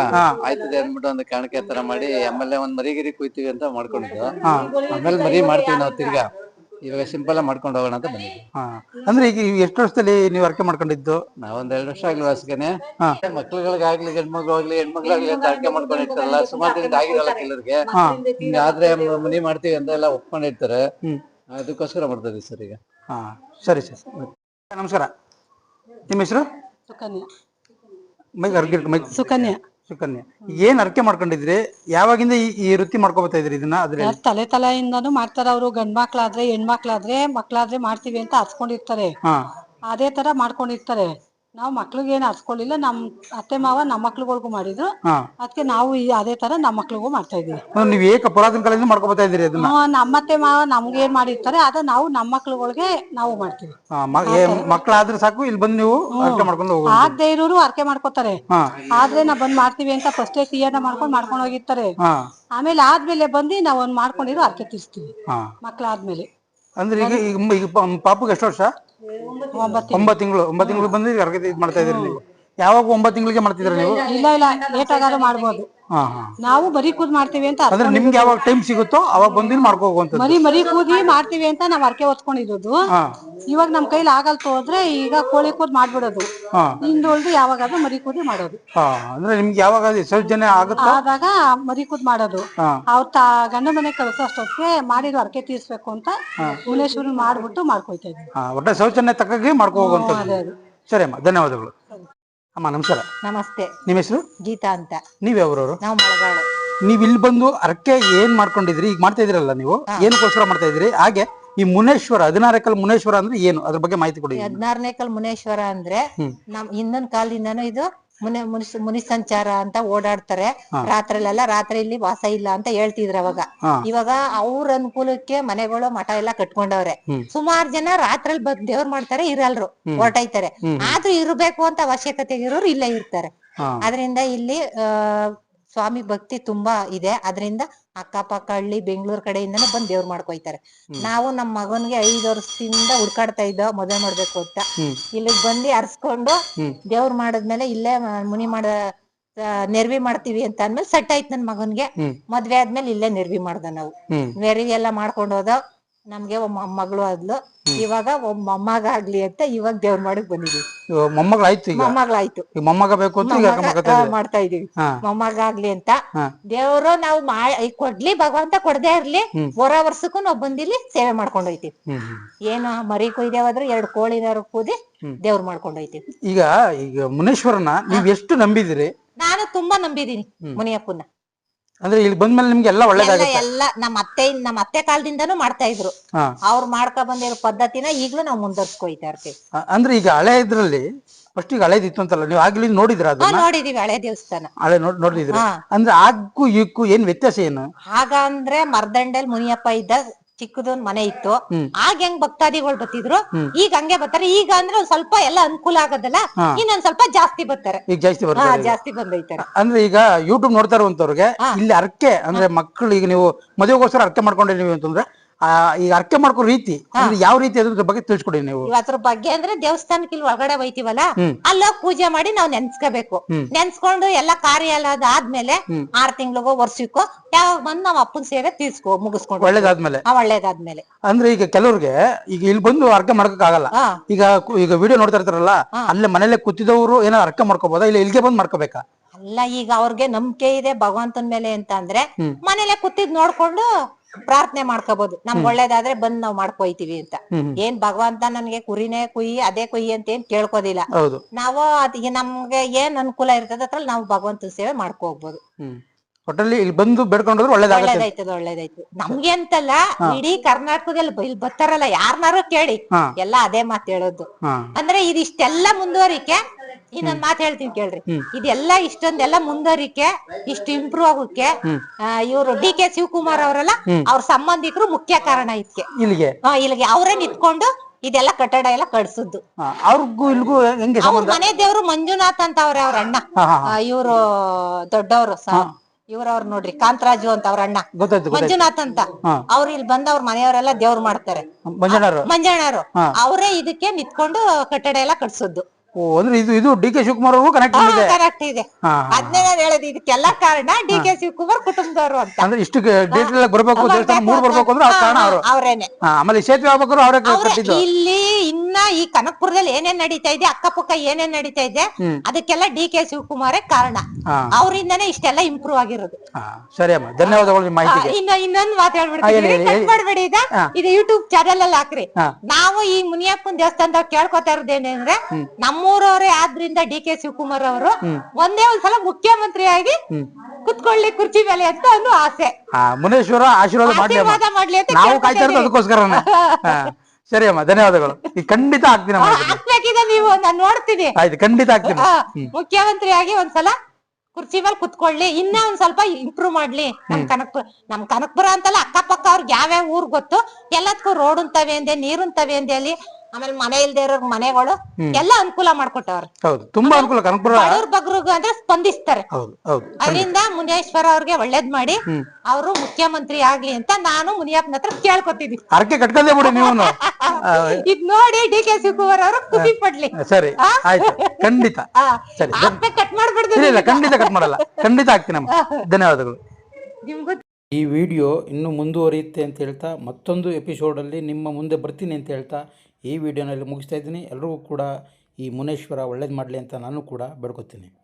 ಆಯ್ತದೆ ಅಂದ್ಬಿಟ್ಟು ಒಂದು ಕಾಣಿಕೆ ತರ ಮಾಡಿ ಆಮೇಲೆ ಒಂದ್ ಮರಿಗಿರಿ ಕುಯ್ತೀವಿ ಅಂತ ಮಾಡ್ಕೊಂಡಿದ್ದು. ಆಮೇಲೆ ಮರಿ ಮಾಡ್ತೀವಿ ನಾವು ತಿರ್ಗಾ. ಇವಾಗ ಸಿಂಪಲ್ ಆಗಿ ಮಾಡ್ಕೊಂಡು ಹೋಗೋಣ ಅಂತ ಬಂದಿದ್ವಿ. ಹಾ. ಅಂದ್ರೆ ಈಗ ಎಷ್ಟು ವರ್ಷದಲ್ಲಿ ನೀವು ಅರ್ಕೆ ಮಾಡ್ಕೊಂಡಿದ್ದು? ನಾವೊಂದ್ ಎರಡು ವರ್ಷ ಆಗ್ಲಿ ವಾಸಿಗೆನೆ. ಮಕ್ಳುಗಳಿಗಾಗ್ಲಿ ಗಂಡ್ಮಕ್ಳು ಆಗ್ಲಿ ಹೆಣ್ಮಗ್ಳಾಗ್ಲಿ ಅಂತ ಅರ್ಕೆ ಮಾಡ್ಕೊಂಡಿರ್ತಾರಲ್ಲ ಸುಮಾರು ದಿನ ಆಗಿರಲ್ಲ ಕೆಲವರಿಗೆ ಹಾ. ಹಿಂಗಾದ್ರೆ ಮನಿ ಮಾಡ್ತೀವಿ ಅಂತ ಎಲ್ಲ ಒಪ್ಕೊಂಡಿರ್ತಾರೆ. ಹ್ಮ್. ಅದಕ್ಕೋಸ್ಕರ ಮಾಡ್ತಾ ಇದೀವಿ ಸರ್ ಈಗ. ಹಾ. ಸರಿ ಸರ್. ನಮಸ್ಕಾರ. ನಿಮ್ಮ ಹೆಸರು? ಸುಕನ್ಯಾ. ಸುಕನ್ಯಾ. ಸುಕನ್ಯಾ. ಏನ್ ಅರ್ಕೆ ಮಾಡ್ಕೊಂಡಿದ್ರಿ? ಯಾವಾಗಿಂದ ಈ ಈ ವೃತ್ತಿ ಮಾಡ್ಕೋಬತ್ತಾ ಇದ್ರಿ ಇದನ್ನ ಅದ್ರ ಯಾರ್ ತಲೆ ತಲೆಯಿಂದನೂ ಮಾಡ್ತಾರ ಅವರು. ಗಂಡ್ ಮಕ್ಳಾದ್ರೆ ಹೆಣ್ಮಕ್ಳಾದ್ರೆ ಮಕ್ಳಾದ್ರೆ ಮಾಡ್ತೀವಿ ಅಂತ ಹಚ್ಕೊಂಡಿರ್ತಾರೆ ಹಾ. ಅದೇ ತರ ಮಾಡ್ಕೊಂಡಿರ್ತಾರೆ. ನಾವು ಮಕ್ಳಿಗೆ ಏನ್ ಹಚ್ಕೊಳ್ಳಿಲ್ಲ ನಮ್ ಅತ್ತೆ ಮಾವ ನಮ್ಮ ಮಕ್ಳುಗಳಿಗೂ ಮಾಡಿದ್ರು. ಹಾ. ಅದಕ್ಕೆ ನಾವು ಈ ಅದೇ ತರ ನಮ್ಮ ಮಕ್ಳಿಗೂ ಮಾಡ್ತಾ ಇದೀವಿ ಅಂದ್ರೆ ನೀವ್ ಏಕ ಪುರಾತನ ಕಾಲದಿಂದ ಮಾಡ್ಕೊಬತ್ತಾ ಇದ್ರಿ ಅದನ್ನ? ನಮ್ಮ ಅತ್ತೆ ಮಾವ ನಮ್ಗೆ ಏನ್ ಮಾಡಿರ್ತಾರೆ ಅದ ನಾವು ನಮ್ಮ ಮಕ್ಳುಗಳಿಗೆ ನಾವು ಮಾಡ್ತೀವಿ. ಹಾ, ಮ- ಏ, ಮಕ್ಳಾದ್ರೆ ಸಾಕು ಇಲ್ಲಿ ಬಂದು ನೀವು ಮಾಡ್ಕೊಂಡು ಹೋಗೋದು. ಆಗದೆ ಇರೋರು ಅರ್ಕೆ ಮಾಡ್ಕೋತಾರೆ. ಹಾ. ಆದ್ರೆ ನಾವ್ ಬಂದ್ ಮಾಡ್ತೀವಿ ಅಂತ ಫಸ್ಟೇ ಟೀಯನ್ನ ಮಾಡ್ಕೊಂಡ್ ಮಾಡ್ಕೊಂಡ್ ಹೋಗಿರ್ತಾರೆ. ಹಾ. ಆಮೇಲೆ ಆದ್ಮೇಲೆ ಬಂದು ನಾವ್ ಒಂದ್ ಮಾಡ್ಕೊಂಡಿರೋ ಅರ್ಕೆ ತೀರ್ಸ್ತೀವಿ. ಹಾ. ಮಕ್ಳಾದ್ಮೇಲೆ. ಅಂದ್ರೆ ಈಗ ಈಗ ಮ- ಈಗ ಪ- ಪಾಪುಗೆ ಎಷ್ಟು ವರ್ಷ? ಒಂಬತ್ತು ತಿಂಗಳು. ಒಂಬತ್ತು ತಿಂಗಳು ಬಂದು ಈಗ ಅರ್ಕೆ ಇದ್ ಮಾಡ್ತಾ ಇದ್ರಿ ನೀವು. ಯಾವಾಗ ಒಂಬತ್ತು ತಿಂಗಳಿಗೆ ಮಾಡ್ತಿದ್ರ ನೀವು? ಇಲ್ಲ ಇಲ್ಲ ಲೇಟ್ ಮಾಡಬಹುದು ಮಾಡ್ಬೋದು. ಹಾ ಹಾ. ನಾವು ಬರೀ ಕೂದ್ ಮಾಡ್ತೀವಿ ಅಂತ ಅಂದ್ರೆ ನಿಮ್ಗೆ ಯಾವಾಗ ಟೈಮ್ ಸಿಗುತ್ತೋ ಅವಾಗ ಬಂದು ಮಾಡ್ಬೋದು ಅಂತ ಮರಿ ಮರಿ ಕೂದಿ ಮಾಡ್ತೀವಿ ಅಂತ ನಾವ್ ಅರ್ಕೆ ಹೊತ್ಕೊಂಡಿರೋದು. ಹಾ. ಇವಾಗ ನಮ್ ಕೈಲಿ ಆಗಲ್ತು ಹೋದ್ರೆ ಈಗ ಕೋಳಿ ಕೂದ್ ಮಾಡ್ಬಿಡೋದು. ಹಾ. ಯಾವಾಗ ಯಾವಾಗಾದ್ರೂ ಮರಿ ಕೂದಿ ಮಾಡೋದು. ಹಾ ಅಂದ್ರೆ ನಿಮ್ಗೆ ಯಾವಾಗ ವಿಸರ್ಜನೆ ಆಗುತ್ತೋ? ಆದಾಗ ಮರಿ ಕೂದ್ ಮಾಡೋದು. ಹಾ. ಅವ್ರ ತಾ ಗಂಡ ಮನೆ ಕಳ್ಸೋ ಅಷ್ಟೊತ್ತಿಗೆ ಮಾಡಿರೋ ಅರ್ಕೆ ತೀರ್ಸ್ಬೇಕು ಅಂತ ಮುನೇಶ್ವರಿ ಮಾಡ್ಬಿಟ್ಟು ಮಾಡ್ಕೊಯ್ತಾ ಇದ್ವಿ ಹಾ ಒಟ್ಟೆ ಶೌಚನೆ ತಕ್ಕಾಗಿ ಮಾಡ್ಕೋಬಹುದು ಹೋಗುವಂತದ್ದು ಅದೇ ಅದೇ. ಸರಿ ಅಮ್ಮ ಧನ್ಯವಾದಗಳು. ಅಮ್ಮ ನಮಸ್ಕಾರ. ನಮಸ್ತೆ. ನಿಮ್ಮ ಹೆಸರು? ಗೀತಾ ಅಂತ. ನೀವ್ ಯಾವ್ರವ್ರು ನಾವು ಮಳಗಾಳು. ನೀವ್ ಇಲ್ಲಿ ಬಂದು ಅರಕೆ ಏನ್ ಮಾಡ್ಕೊಂಡಿದ್ರಿ ಈಗ ಮಾಡ್ತಾ ಇದ್ರಲ್ಲ ನೀವು? ಏನಕ್ಕೋಸ್ಕರ ಮಾಡ್ತಾ ಇದ್ರಿ ಹಾಗೆ ಈ ಮುನೇಶ್ವರ ಹದಿನಾರಕಲ್ ಮುನೇಶ್ವರ ಅಂದ್ರೆ ಏನು? ಅದ್ರ ಬಗ್ಗೆ ಮಾಹಿತಿ ಕೊಡಿ. ಹದಿನಾರನೇ ಕಲ್ ಮುನೇಶ್ವರ ಅಂದ್ರೆ ನಮ್ ಹಿಂದಿನ ಕಾಲದಿಂದನೂ ಇದು ಮುನಿ ಮುನಿ ಮುನಿ ಸಂಚಾರ ಅಂತ ಓಡಾಡ್ತಾರೆ. ರಾತ್ರಿಲೆಲ್ಲ ರಾತ್ರಿ ಇಲ್ಲಿ ವಾಸ ಇಲ್ಲ ಅಂತ ಹೇಳ್ತಿದ್ರು ಅವಾಗ. ಇವಾಗ ಅವ್ರ ಅನುಕೂಲಕ್ಕೆ ಮನೆಗಳು ಮಠ ಎಲ್ಲ ಕಟ್ಕೊಂಡವ್ರೆ. ಸುಮಾರು ಜನ ರಾತ್ರಿ ಬಂದ್ ದೇವ್ರ ಮಾಡ್ತಾರೆ ಇರಲ್ರು ಹೊರಟೈತಾರೆ ಆದ್ರೂ ಇರ್ಬೇಕು ಅಂತ ಅವಶ್ಯಕತೆ ಇರೋರು ಇಲ್ಲೇ ಇರ್ತಾರೆ. ಅದರಿಂದ ಇಲ್ಲಿ ಆ ಸ್ವಾಮಿ ಭಕ್ತಿ ತುಂಬಾ ಇದೆ. ಅದರಿಂದ ಅಕ್ಕಪಕ್ಕ ಹಳ್ಳಿ ಬೆಂಗಳೂರು ಕಡೆಯಿಂದನೂ ಬಂದ್ ದೇವ್ರ ಮಾಡ್ಕೊಯ್ತಾರೆ. ನಾವು ನಮ್ಮ ಮಗನ್ಗೆ ಐದು ವರ್ಷದಿಂದ ಹುಡ್ಕಾಡ್ತಾ ಇದ್ದ ಮದುವೆ ಮಾಡ್ಬೇಕು ಅಂತ. ಇಲ್ಲಿಗ್ ಬಂದು ಅರ್ಸ್ಕೊಂಡು ದೇವ್ರ ಮಾಡಿದ್ಮೇಲೆ ಇಲ್ಲೇ ಮ- ಮುನಿ ಮಾಡ ನೆರವಿ ಮಾಡ್ತೀವಿ ಅಂತ ಅಂದ್ಮೇಲೆ ಸೆಟ್ ಆಯ್ತು ನನ್ ಮಗನ್ಗೆ. ಮದ್ವೆ ಆದ್ಮೇಲೆ ಇಲ್ಲೇ ನೆರವಿ ಮಾಡ್ದ ನಾವು. ನೆರ್ವಿ ಎಲ್ಲ ಮಾಡ್ಕೊಂಡು ಹೋದ. ನಮ್ಗೆ ಒಬ್ಬ ಮಗಳು ಆದ್ಲು. ಇವಾಗ ಒಬ್ಬ ಮೊಮ್ಮಗ ಆಗ್ಲಿ ಅಂತ ಇವಾಗ ದೇವ್ರ ಮಾಡಕ್ ಬಂದಿದ್ವಿ. ಇವಾಗ ಈಗ? ಮೊಮ್ಮಗಳಾಯ್ತು. ಈಗ ಮೊಮ್ಮಗ ಬೇಕು ಅಂತ ಈಗ ಮೊಮ್ಮಗ, ಆ, ಮಾಡ್ತಾ ಇದೀವಿ. ಹಾ. ಮೊಮ್ಮಗ ಆಗ್ಲಿ ಅಂತ. ಹಾ. ದೇವ್ರು ನಾವು ಮಾ ಈ ಕೊಡ್ಲಿ ಭಗವಂತ ಕೊಡದೇ ಇರ್ಲಿ. ಹೊರ ವರ್ಷಕ್ಕೂ ನಾವ್ ಬಂದಿಲ್ಲಿ ಸೇವೆ ಮಾಡ್ಕೊಂಡ್ ಹೋಯ್ತಿವಿ. ಹ್ಮ್ ಹ್ಮ್. ಏನು ಮರಿ ಕೊಯ್ದೇವಾದ್ರು ಎರಡು ಕೋಳಿನಾರು ಕೂದಿ ದೇವ್ರ ಮಾಡ್ಕೊಂಡ್ ಹೋಯ್ತಿವಿ. ಈಗ ಈಗ ಮುನೇಶ್ವರನ ನೀವ್ ಎಷ್ಟು ನಂಬಿದಿರಿ? ನಾನು ತುಂಬಾ ನಂಬಿದೀನಿ ಮುನಿಯಪ್ಪನ ಅಂದ್ರೆ ಇಲ್ಲಿ ಬಂದ್ಮೇಲೆ ನಿಮ್ಗೆ ಎಲ್ಲ ಎಲ್ಲ ಒಳ್ಳೇದಾಗುತ್ತೆ. ಎಲ್ಲ ನಮ್ಮ ಅತ್ತೆ ನಮ್ಮ ಅತ್ತೆ ಕಾಲದಿಂದನೂ ಮಾಡ್ತಾ ಇದ್ರು. ಹಾ. ಅವ್ರು ಮಾಡ್ಕೊ ಬಂದಿರೋ ಪದ್ಧತಿನ ಈಗಲೂ ನಾವು ಮುಂದುವರ್ಸ್ಕೊಯ್ತಾ ಇರ್ತೀವಿ. ಅ- ಅಂದ್ರೆ ಈಗ ಹಳೆ ಇದ್ರಲ್ಲಿ ಫಸ್ಟ್ ಈಗ ಹಳೇದಿತ್ತು ಅಂತಲ್ಲ ನೀವು ಆಗ್ಲಿ ನೋಡಿದ್ರ ಹಾ ಅದನ್ನ? ನೋಡಿದೀವಿ ಹಳೆ ದೇವಸ್ಥಾನ. ಹಳೆ ನೋಡ್ ನೋಡಿದ್ರಿ ಹಾ. ಅಂದ್ರೆ ಆಗ್ಗೂ ಈಗೂ ಏನ್ ವ್ಯತ್ಯಾಸ ಏನು? ಆಗ ಅಂದ್ರೆ ಮರ್ದಂಡಲ್ ಮುನಿಯಪ್ಪ ಇದ್ದ ಚಿಕ್ಕದೊಂದ್ ಮನೆ ಇತ್ತು. ಆಗ ಹೆಂಗ್ ಭಕ್ತಾದಿಗಳು ಬತ್ತಿದ್ರು ಈಗ ಹಂಗೆ ಬರ್ತಾರೆ. ಈಗ ಅಂದ್ರೆ ಒಂದ್ ಸ್ವಲ್ಪ ಎಲ್ಲ ಅನುಕೂಲ ಆಗದಲ್ಲ. ಇನ್ನೊಂದ್ ಸ್ವಲ್ಪ ಜಾಸ್ತಿ ಬರ್ತಾರೆ. ಈಗ ಜಾಸ್ತಿ ಹಾ ಬರ್ತಾರೆ ಈಗ. ಜಾಸ್ತಿ ಬಂದೈತಾರೆ ಅಂದ್ರೆ ಈಗ ಯೂಟ್ಯೂಬ್ ನೋಡ್ತಾ ಇರುವಂತವ್ರಿಗೆ ಇಲ್ಲಿ ಅರ್ಕೆ ಅಂದ್ರೆ ಮಕ್ಕಳು ಈಗ ನೀವು ಮದುವೆಗೋಸ್ಕರ ಅರ್ಕೆ ಮಾಡ್ಕೊಂಡಿದೀವಿ ಅಂತಂದ್ರೆ ಆ ಈಗ ಅರ್ಕೆ ಮಾಡ್ಕೋ ರೀತಿ ಅಂದ್ರೆ ಯಾವ ರೀತಿ ಅದ್ರ ಬಗ್ಗೆ ತಿಳಿಸ್ಕೊಡಿ ನೀವು ಅದ್ರ ಬಗ್ಗೆ ಅಂದ್ರೆ ದೇವಸ್ಥಾನಕ್ಕೆ ಇಲ್ಲಿ ಒಳಗಡೆ ಹೋಯ್ತಿವಲ್ಲ ಹ್ಮ್. ಅಲ್ಲೋಗ್ ಪೂಜೆ ಮಾಡಿ ನಾವ್ ನೆನ್ಸ್ಕೋಬೇಕು ಹ್ಮ್. ನೆನ್ಸ್ಕೊಂಡು ಎಲ್ಲಾ ಕಾರ್ಯ ಎಲ್ಲ ಆದ್ಮೇಲೆ ಹ್ಮ್. ಆರ್ ತಿಂಗಳಿಗೋ ವರ್ಷಕ್ಕೋ ಯಾವಾಗ ಬಂದ್ ನಾವ್ ಅಪ್ಪನ್ ಸೇವೆ ತೀರ್ಸ್ಕೊ ಮುಗಿಸ್ಕೊಂಡು ಒಳ್ಳೇದಾದ್ಮೇಲೆ ಆ, ಒಳ್ಳೇದಾದ್ಮೇಲೆ ಅಂದ್ರೆ ಈಗ ಕೆಲವ್ರಿಗೆ ಈಗ ಇಲ್ಲಿ ಬಂದು ಅರ್ಕೆ ಮಾಡಕ್ ಆಗಲ್ಲ ಹಾ ಈಗ ಕು- ಈಗ ವಿಡಿಯೋ ನೋಡ್ತಾ ಇರ್ತಾರಲ್ಲ ಹಾ. ಅಲ್ಲೇ ಮನೇಲೆ ಕೂತಿದವರು ಏನೋ ಅರ್ಕೆ ಮಾಡ್ಕೋಬೋದಾ ಇಲ್ಲ ಇಲ್ಲಿಗೆ ಬಂದು ಮಾಡ್ಕೋಬೇಕಾ ಅಲ್ಲ ಈಗ ಅವ್ರಿಗೆ ನಂಬಿಕೆ ಇದೆ ಭಗವಂತನ ಮೇಲೆ ಅಂತ ಅಂದ್ರೆ ಹ್ಮ್. ಮನೇಲೆ ಕೂತಿದ್ ನೋಡ್ಕೊಂಡು ಪ್ರಾರ್ಥನೆ ಮಾಡ್ಕೋಬಹುದು ನಮ್ಗ್ ಒಳ್ಳೇದಾದ್ರೆ ಬಂದ್ ನಾವ್ ಮಾಡ್ಕೊಯ್ತೀವಿ ಅಂತ. ಏನ್ ಭಗವಂತ ನನ್ಗೆ ಕುರಿನೇ ಕುಯಿ ಅದೇ ಕುಯ್ಯಿ ಅಂತ ಏನ್ ಕೇಳ್ಕೋದಿಲ್ಲ. ಹೌದು. ನಾವು ಅದಿಗೆ ನಮ್ಗೆ ಏನ್ ಅನುಕೂಲ ಇರ್ತದ ಅದ್ರಲ್ಲಿ ನಾವು ಭಗವಂತ ಸೇವೆ ಮಾಡ್ಕೊ ಹೋಗ್ಬೋದು ಒಟ್ಟಲ್ಲಿ ಇಲ್ಲಿ ಬಂದು ಬೇಡ್ಕೊಂಡ್ರೆ ಒಳ್ಳೇದಾಗತ್ತೆ. ಒಳ್ಳೇದಾಯ್ತದ ಒಳ್ಳೇದಾಯ್ತು ನಮ್ಗೆ ಅಂತಲ್ಲ ಇಡೀ ಕರ್ನಾಟಕದಲ್ಲಿ ಬ- ಇಲ್ಲಿ ಬರ್ತಾರಲ್ಲ ಯಾರನ್ನಾರು ಕೇಳಿ. ಎಲ್ಲಾ ಎಲ್ಲ ಅದೇ ಮಾತು ಹೇಳೋದು. ಹಾ. ಅಂದ್ರೆ ಇದಿಷ್ಟೆಲ್ಲ ಮುಂದುವರಿಕೆ ಇನ್ನೊಂದ್ ಮಾತು ಹೇಳ್ತೀನಿ ಕೇಳ್ರಿ. ಇದೆಲ್ಲ ಇಷ್ಟೊಂದೆಲ್ಲ ಮುಂದುವರಿಕೆ ಇಷ್ಟು ಇಂಪ್ರೂವ್ ಆಗೋಕೆ. ಇವರು ಡಿ ಕೆ ಶಿವಕುಮಾರ್ ಅವರೆಲ್ಲ. ಅವ್ರ ಸಂಬಂಧಿಕರು ಮುಖ್ಯ ಕಾರಣ ಇದಕ್ಕೆ ಇಲ್ಲಿಗೆ? ಇಲ್ಲಿಗೆ. ಅವರೇ ನಿಂತ್ಕೊಂಡು ಇದೆಲ್ಲ ಕಟ್ಟಡ ಎಲ್ಲ ಕಟ್ಸುದ್ದು. ಅವ್ರಿಗೂ ಇಲ್ಗೂ ಹೆಂಗೆ ಅವ್ರ ಮನೆ ದೇವ್ರು ಮಂಜುನಾಥ್ ಅಂತ ಅವ್ರೆ ಅವ್ರ ಅಣ್ಣ. ಇವರು ದೊಡ್ಡವರು. ಇವ್ರವ್ರು ನೋಡ್ರಿ ಕಾಂತರಾಜು ಅಂತ ಅವ್ರ ಅಣ್ಣ. ಮಂಜುನಾಥ್ ಅಂತ. ಅವ್ರ ಇಲ್ಲಿ ಬಂದ ಅವ್ರ ಮನೆಯವರೆಲ್ಲ ದೇವ್ರು ಮಾಡ್ತಾರೆ. ಮಂಜಣ್ಣರು ಅವರೇ ಇದಕ್ಕೆ ನಿತ್ಕೊಂಡು ಕಟ್ಟಡ ಎಲ್ಲ ಕಟ್ಸುದ್ದು. ಓ ಅಂದ್ರೆ ಇದು ಇದು ಡಿ ಕೆ ಶಿವಕುಮಾರ್ ಅವರು ಕನೆಕ್ಟ್ ಇದೆ ಕರೆಕ್ಟ್ ಇದೆ. ಹಾ, ಹಾ, ಅದ್ನೇ ನಾನು ಹೇಳೋದು ಇದಕ್ಕೆಲ್ಲ ಕಾರಣ ಡಿ ಕೆ ಶಿವಕುಮಾರ್ ಕುಟುಂಬದವರು ಅಂತ. ಅಂದ್ರೆ ಇಷ್ಟು ಡೇಟ್ ಬರ್ಬೇಕು ದೇವಸ್ಥಾನ ಮೂಡ್ ಬರ್ಬೇಕು ಅಂದ್ರೆ ಕಾರಣ ಅವರು. ಅವರೇನೆ. ಆಮೇಲೆ ಈ ಸೇತುವೆ ಆಗ್ಬೇಕಾದ್ರು ಅವರೇ ಅವ್ರೆ ಕಟ್ಟಿದ್ದು. ಇಲ್ಲಿ ಇನ್ನ ಈ ಕನಕಪುರದಲ್ಲಿ ಏನೇನ್ ನಡೀತಾ ಇದೆ ಅಕ್ಕಪಕ್ಕ ಏನೇನ್ ನಡೀತಾ ಇದೆ. ಅದಕ್ಕೆಲ್ಲ ಡಿ ಕೆ ಶಿವಕುಮಾರೇ ಕಾರಣ. ಹಾ. ಅವರಿಂದನೇ ಇಷ್ಟೆಲ್ಲ ಇಂಪ್ರೂವ್ ಆಗಿರೋದು. ಹಾ, ಸರಿ ಅಮ್ಮ. ಧನ್ಯವಾದಗಳು ನಿಮ್ಮ ಆ, ಮಾಹಿತಿಗೆ ಇನ್ನ ಇನ್ನೊಂದ್ ಮಾತು ಹಾ, ಹೇಳಿ, ಹೇಳ್ಬಿಡ್ತೀನಿ ಹೇಳಿ, ಕಟ್ ಹೇಳಿ. ಮಾಡ್ಬೇಡಿ ಇದ ಹಾ. ಇದು ಯೂಟ್ಯೂಬ್ ಚಾನಲ್ ಅಲ್ಲಿ ಹಾಕ್ರಿ. ಹಾ. ನಾವು ಈ ಮುನಿಯಪ್ಪನ ದೇವಸ್ಥಾನದಾಗ ಕೇಳ್ಕೊತಾ ಇರೋದೇನಂದ್ರೆ ನಮ್ಮೂರವರೇ ಆದ್ರಿಂದ ಡಿ ಕೆ ಶಿವಕುಮಾರ್ ಅವರು ಒಂದೇ ಒಂದ್ಸಲ ಮುಖ್ಯಮಂತ್ರಿ ಆಗಿ ಕುತ್ಕೊಳ್ಳಿ ಕುರ್ಚಿ ಮೇಲೆ ಅಂತ ಒಂದು ಆಸೆ. ಹಾ ಮುನೇಶ್ವರ ಆಶೀರ್ವಾದ ಮಾಡ್ಲಿ ಆಶೀರ್ವಾದ ಮಾಡ್ಲಿ ಅಂತ ನಾವು ಕಾಯ್ತಾ ಇರೋದು ಕೇಳ್ಕೊತಾ ಹಾ, ಸರಿ ಅಮ್ಮ ಧನ್ಯವಾದಗಳು. ಈಗ ಖಂಡಿತ ಆಗ್ತೀನಿ ಅಮ್ಮ. ಇದನ್ನ. ಹಾಕ್ಬೇಕಿದೆ ನೀವು ನಾನ್ ನೋಡ್ತೀನಿ. ಆಯ್ತು ಖಂಡಿತ ಆಗ್ತೀನಿ ಆ, ಹ್ಮ್. ಮುಖ್ಯಮಂತ್ರಿ ಆಗಿ ಒಂದ್ಸಲ ಕುರ್ಚಿ ಮೇಲೆ ಕುತ್ಕೊಳ್ಳಿ ಇನ್ನ ಒಂದ್ ಸ್ವಲ್ಪ ಇಂಪ್ರೂವ್ ಮಾಡ್ಲಿ. ನಮ್ ಕನಕ್ಪುರ ನಮ್ ಕನಕ್ಪುರ ಅಂತಲ್ಲ ಅಕ್ಕಪಕ್ಕ ಅವ್ರಿಗೆ ಯಾವ್ಯಾವ ಊರ್ ಗೊತ್ತು? ಎಲ್ಲದಕ್ಕೂ ರೋಡ್ ಅಂತವೆ ಅಂದೆ ನೀರು ಅಂತವೆ ಅಂದೆ ಅಲ್ಲಿ. ಆಮೇಲೆ ಮನೆ ಇಲ್ದೇ ಇರೋ ಮನೆಗಳು ಎಲ್ಲ ಅನುಕೂಲ ಮಾಡ್ಕೊಟ್ಟವ್ರೆ. ಹೌದು ತುಂಬಾ ಅನುಕೂಲ ಕನಕಪುರ ಬಡವ್ರ ಬಗ್ರಿಗೆ ಅಂದ್ರೆ ಸ್ಪಂದಿಸ್ತಾರೆ. ಹೌದು ಹೌದು ಅದರಿಂದ ಮುನೇಶ್ವರ ಅವ್ರಿಗೆ ಒಳ್ಳೇದ್ ಮಾಡಿ ಅವರು ಮುಖ್ಯಮಂತ್ರಿ ಆಗ್ಲಿ ಅಂತ ನಾನು ಮುನಿಯಪ್ಪನ ಹತ್ರ ಕೇಳ್ಕೊತಿದ್ದೀನಿ ಹರಕೆ ಕಟ್ಕೊಂಡೇ ಬಿಡಿ ನೀವು ಇದ್ ನೋಡಿ ಡಿ ಕೆ ಶಿವಕುಮಾರ್ ಅವರು ಖುಷಿ ಪಡ್ಲಿ. ಸರಿ ಆಯ್ತು ಖಂಡಿತ. ಸರಿ. ಕಟ್ ಮಾಡ್ಬಿಡ್ತೀನಿ ಇಲ್ಲ ಖಂಡಿತ ಕಟ್ ಮಾಡಲ್ಲ. ಖಂಡಿತ ಆಗ್ತೀನಮ್ಮ ಧನ್ಯವಾದಗಳು. ನಿಮ್ಗೂ ಈ ವಿಡಿಯೋ ಇನ್ನು ಮುಂದುವರಿಯುತ್ತೆ ಅಂತ ಹೇಳ್ತಾ ಮತ್ತೊಂದು ಎಪಿಸೋಡಲ್ಲಿ ನಿಮ್ಮ ಮುಂದೆ ಬರ್ತೀನಿ ಅಂತ ಹೇಳ್ತಾ ಈ ವಿಡಿಯೋನಲ್ಲಿ ಮುಗಿಸ್ತಾ ಇದ್ದೀನಿ. ಎಲ್ರಿಗೂ ಕೂಡ ಈ ಮುನೇಶ್ವರ ಒಳ್ಳೇದು ಮಾಡಲಿ ಅಂತ ನಾನು ಕೂಡ ಬೇಡ್ಕೊತೀನಿ.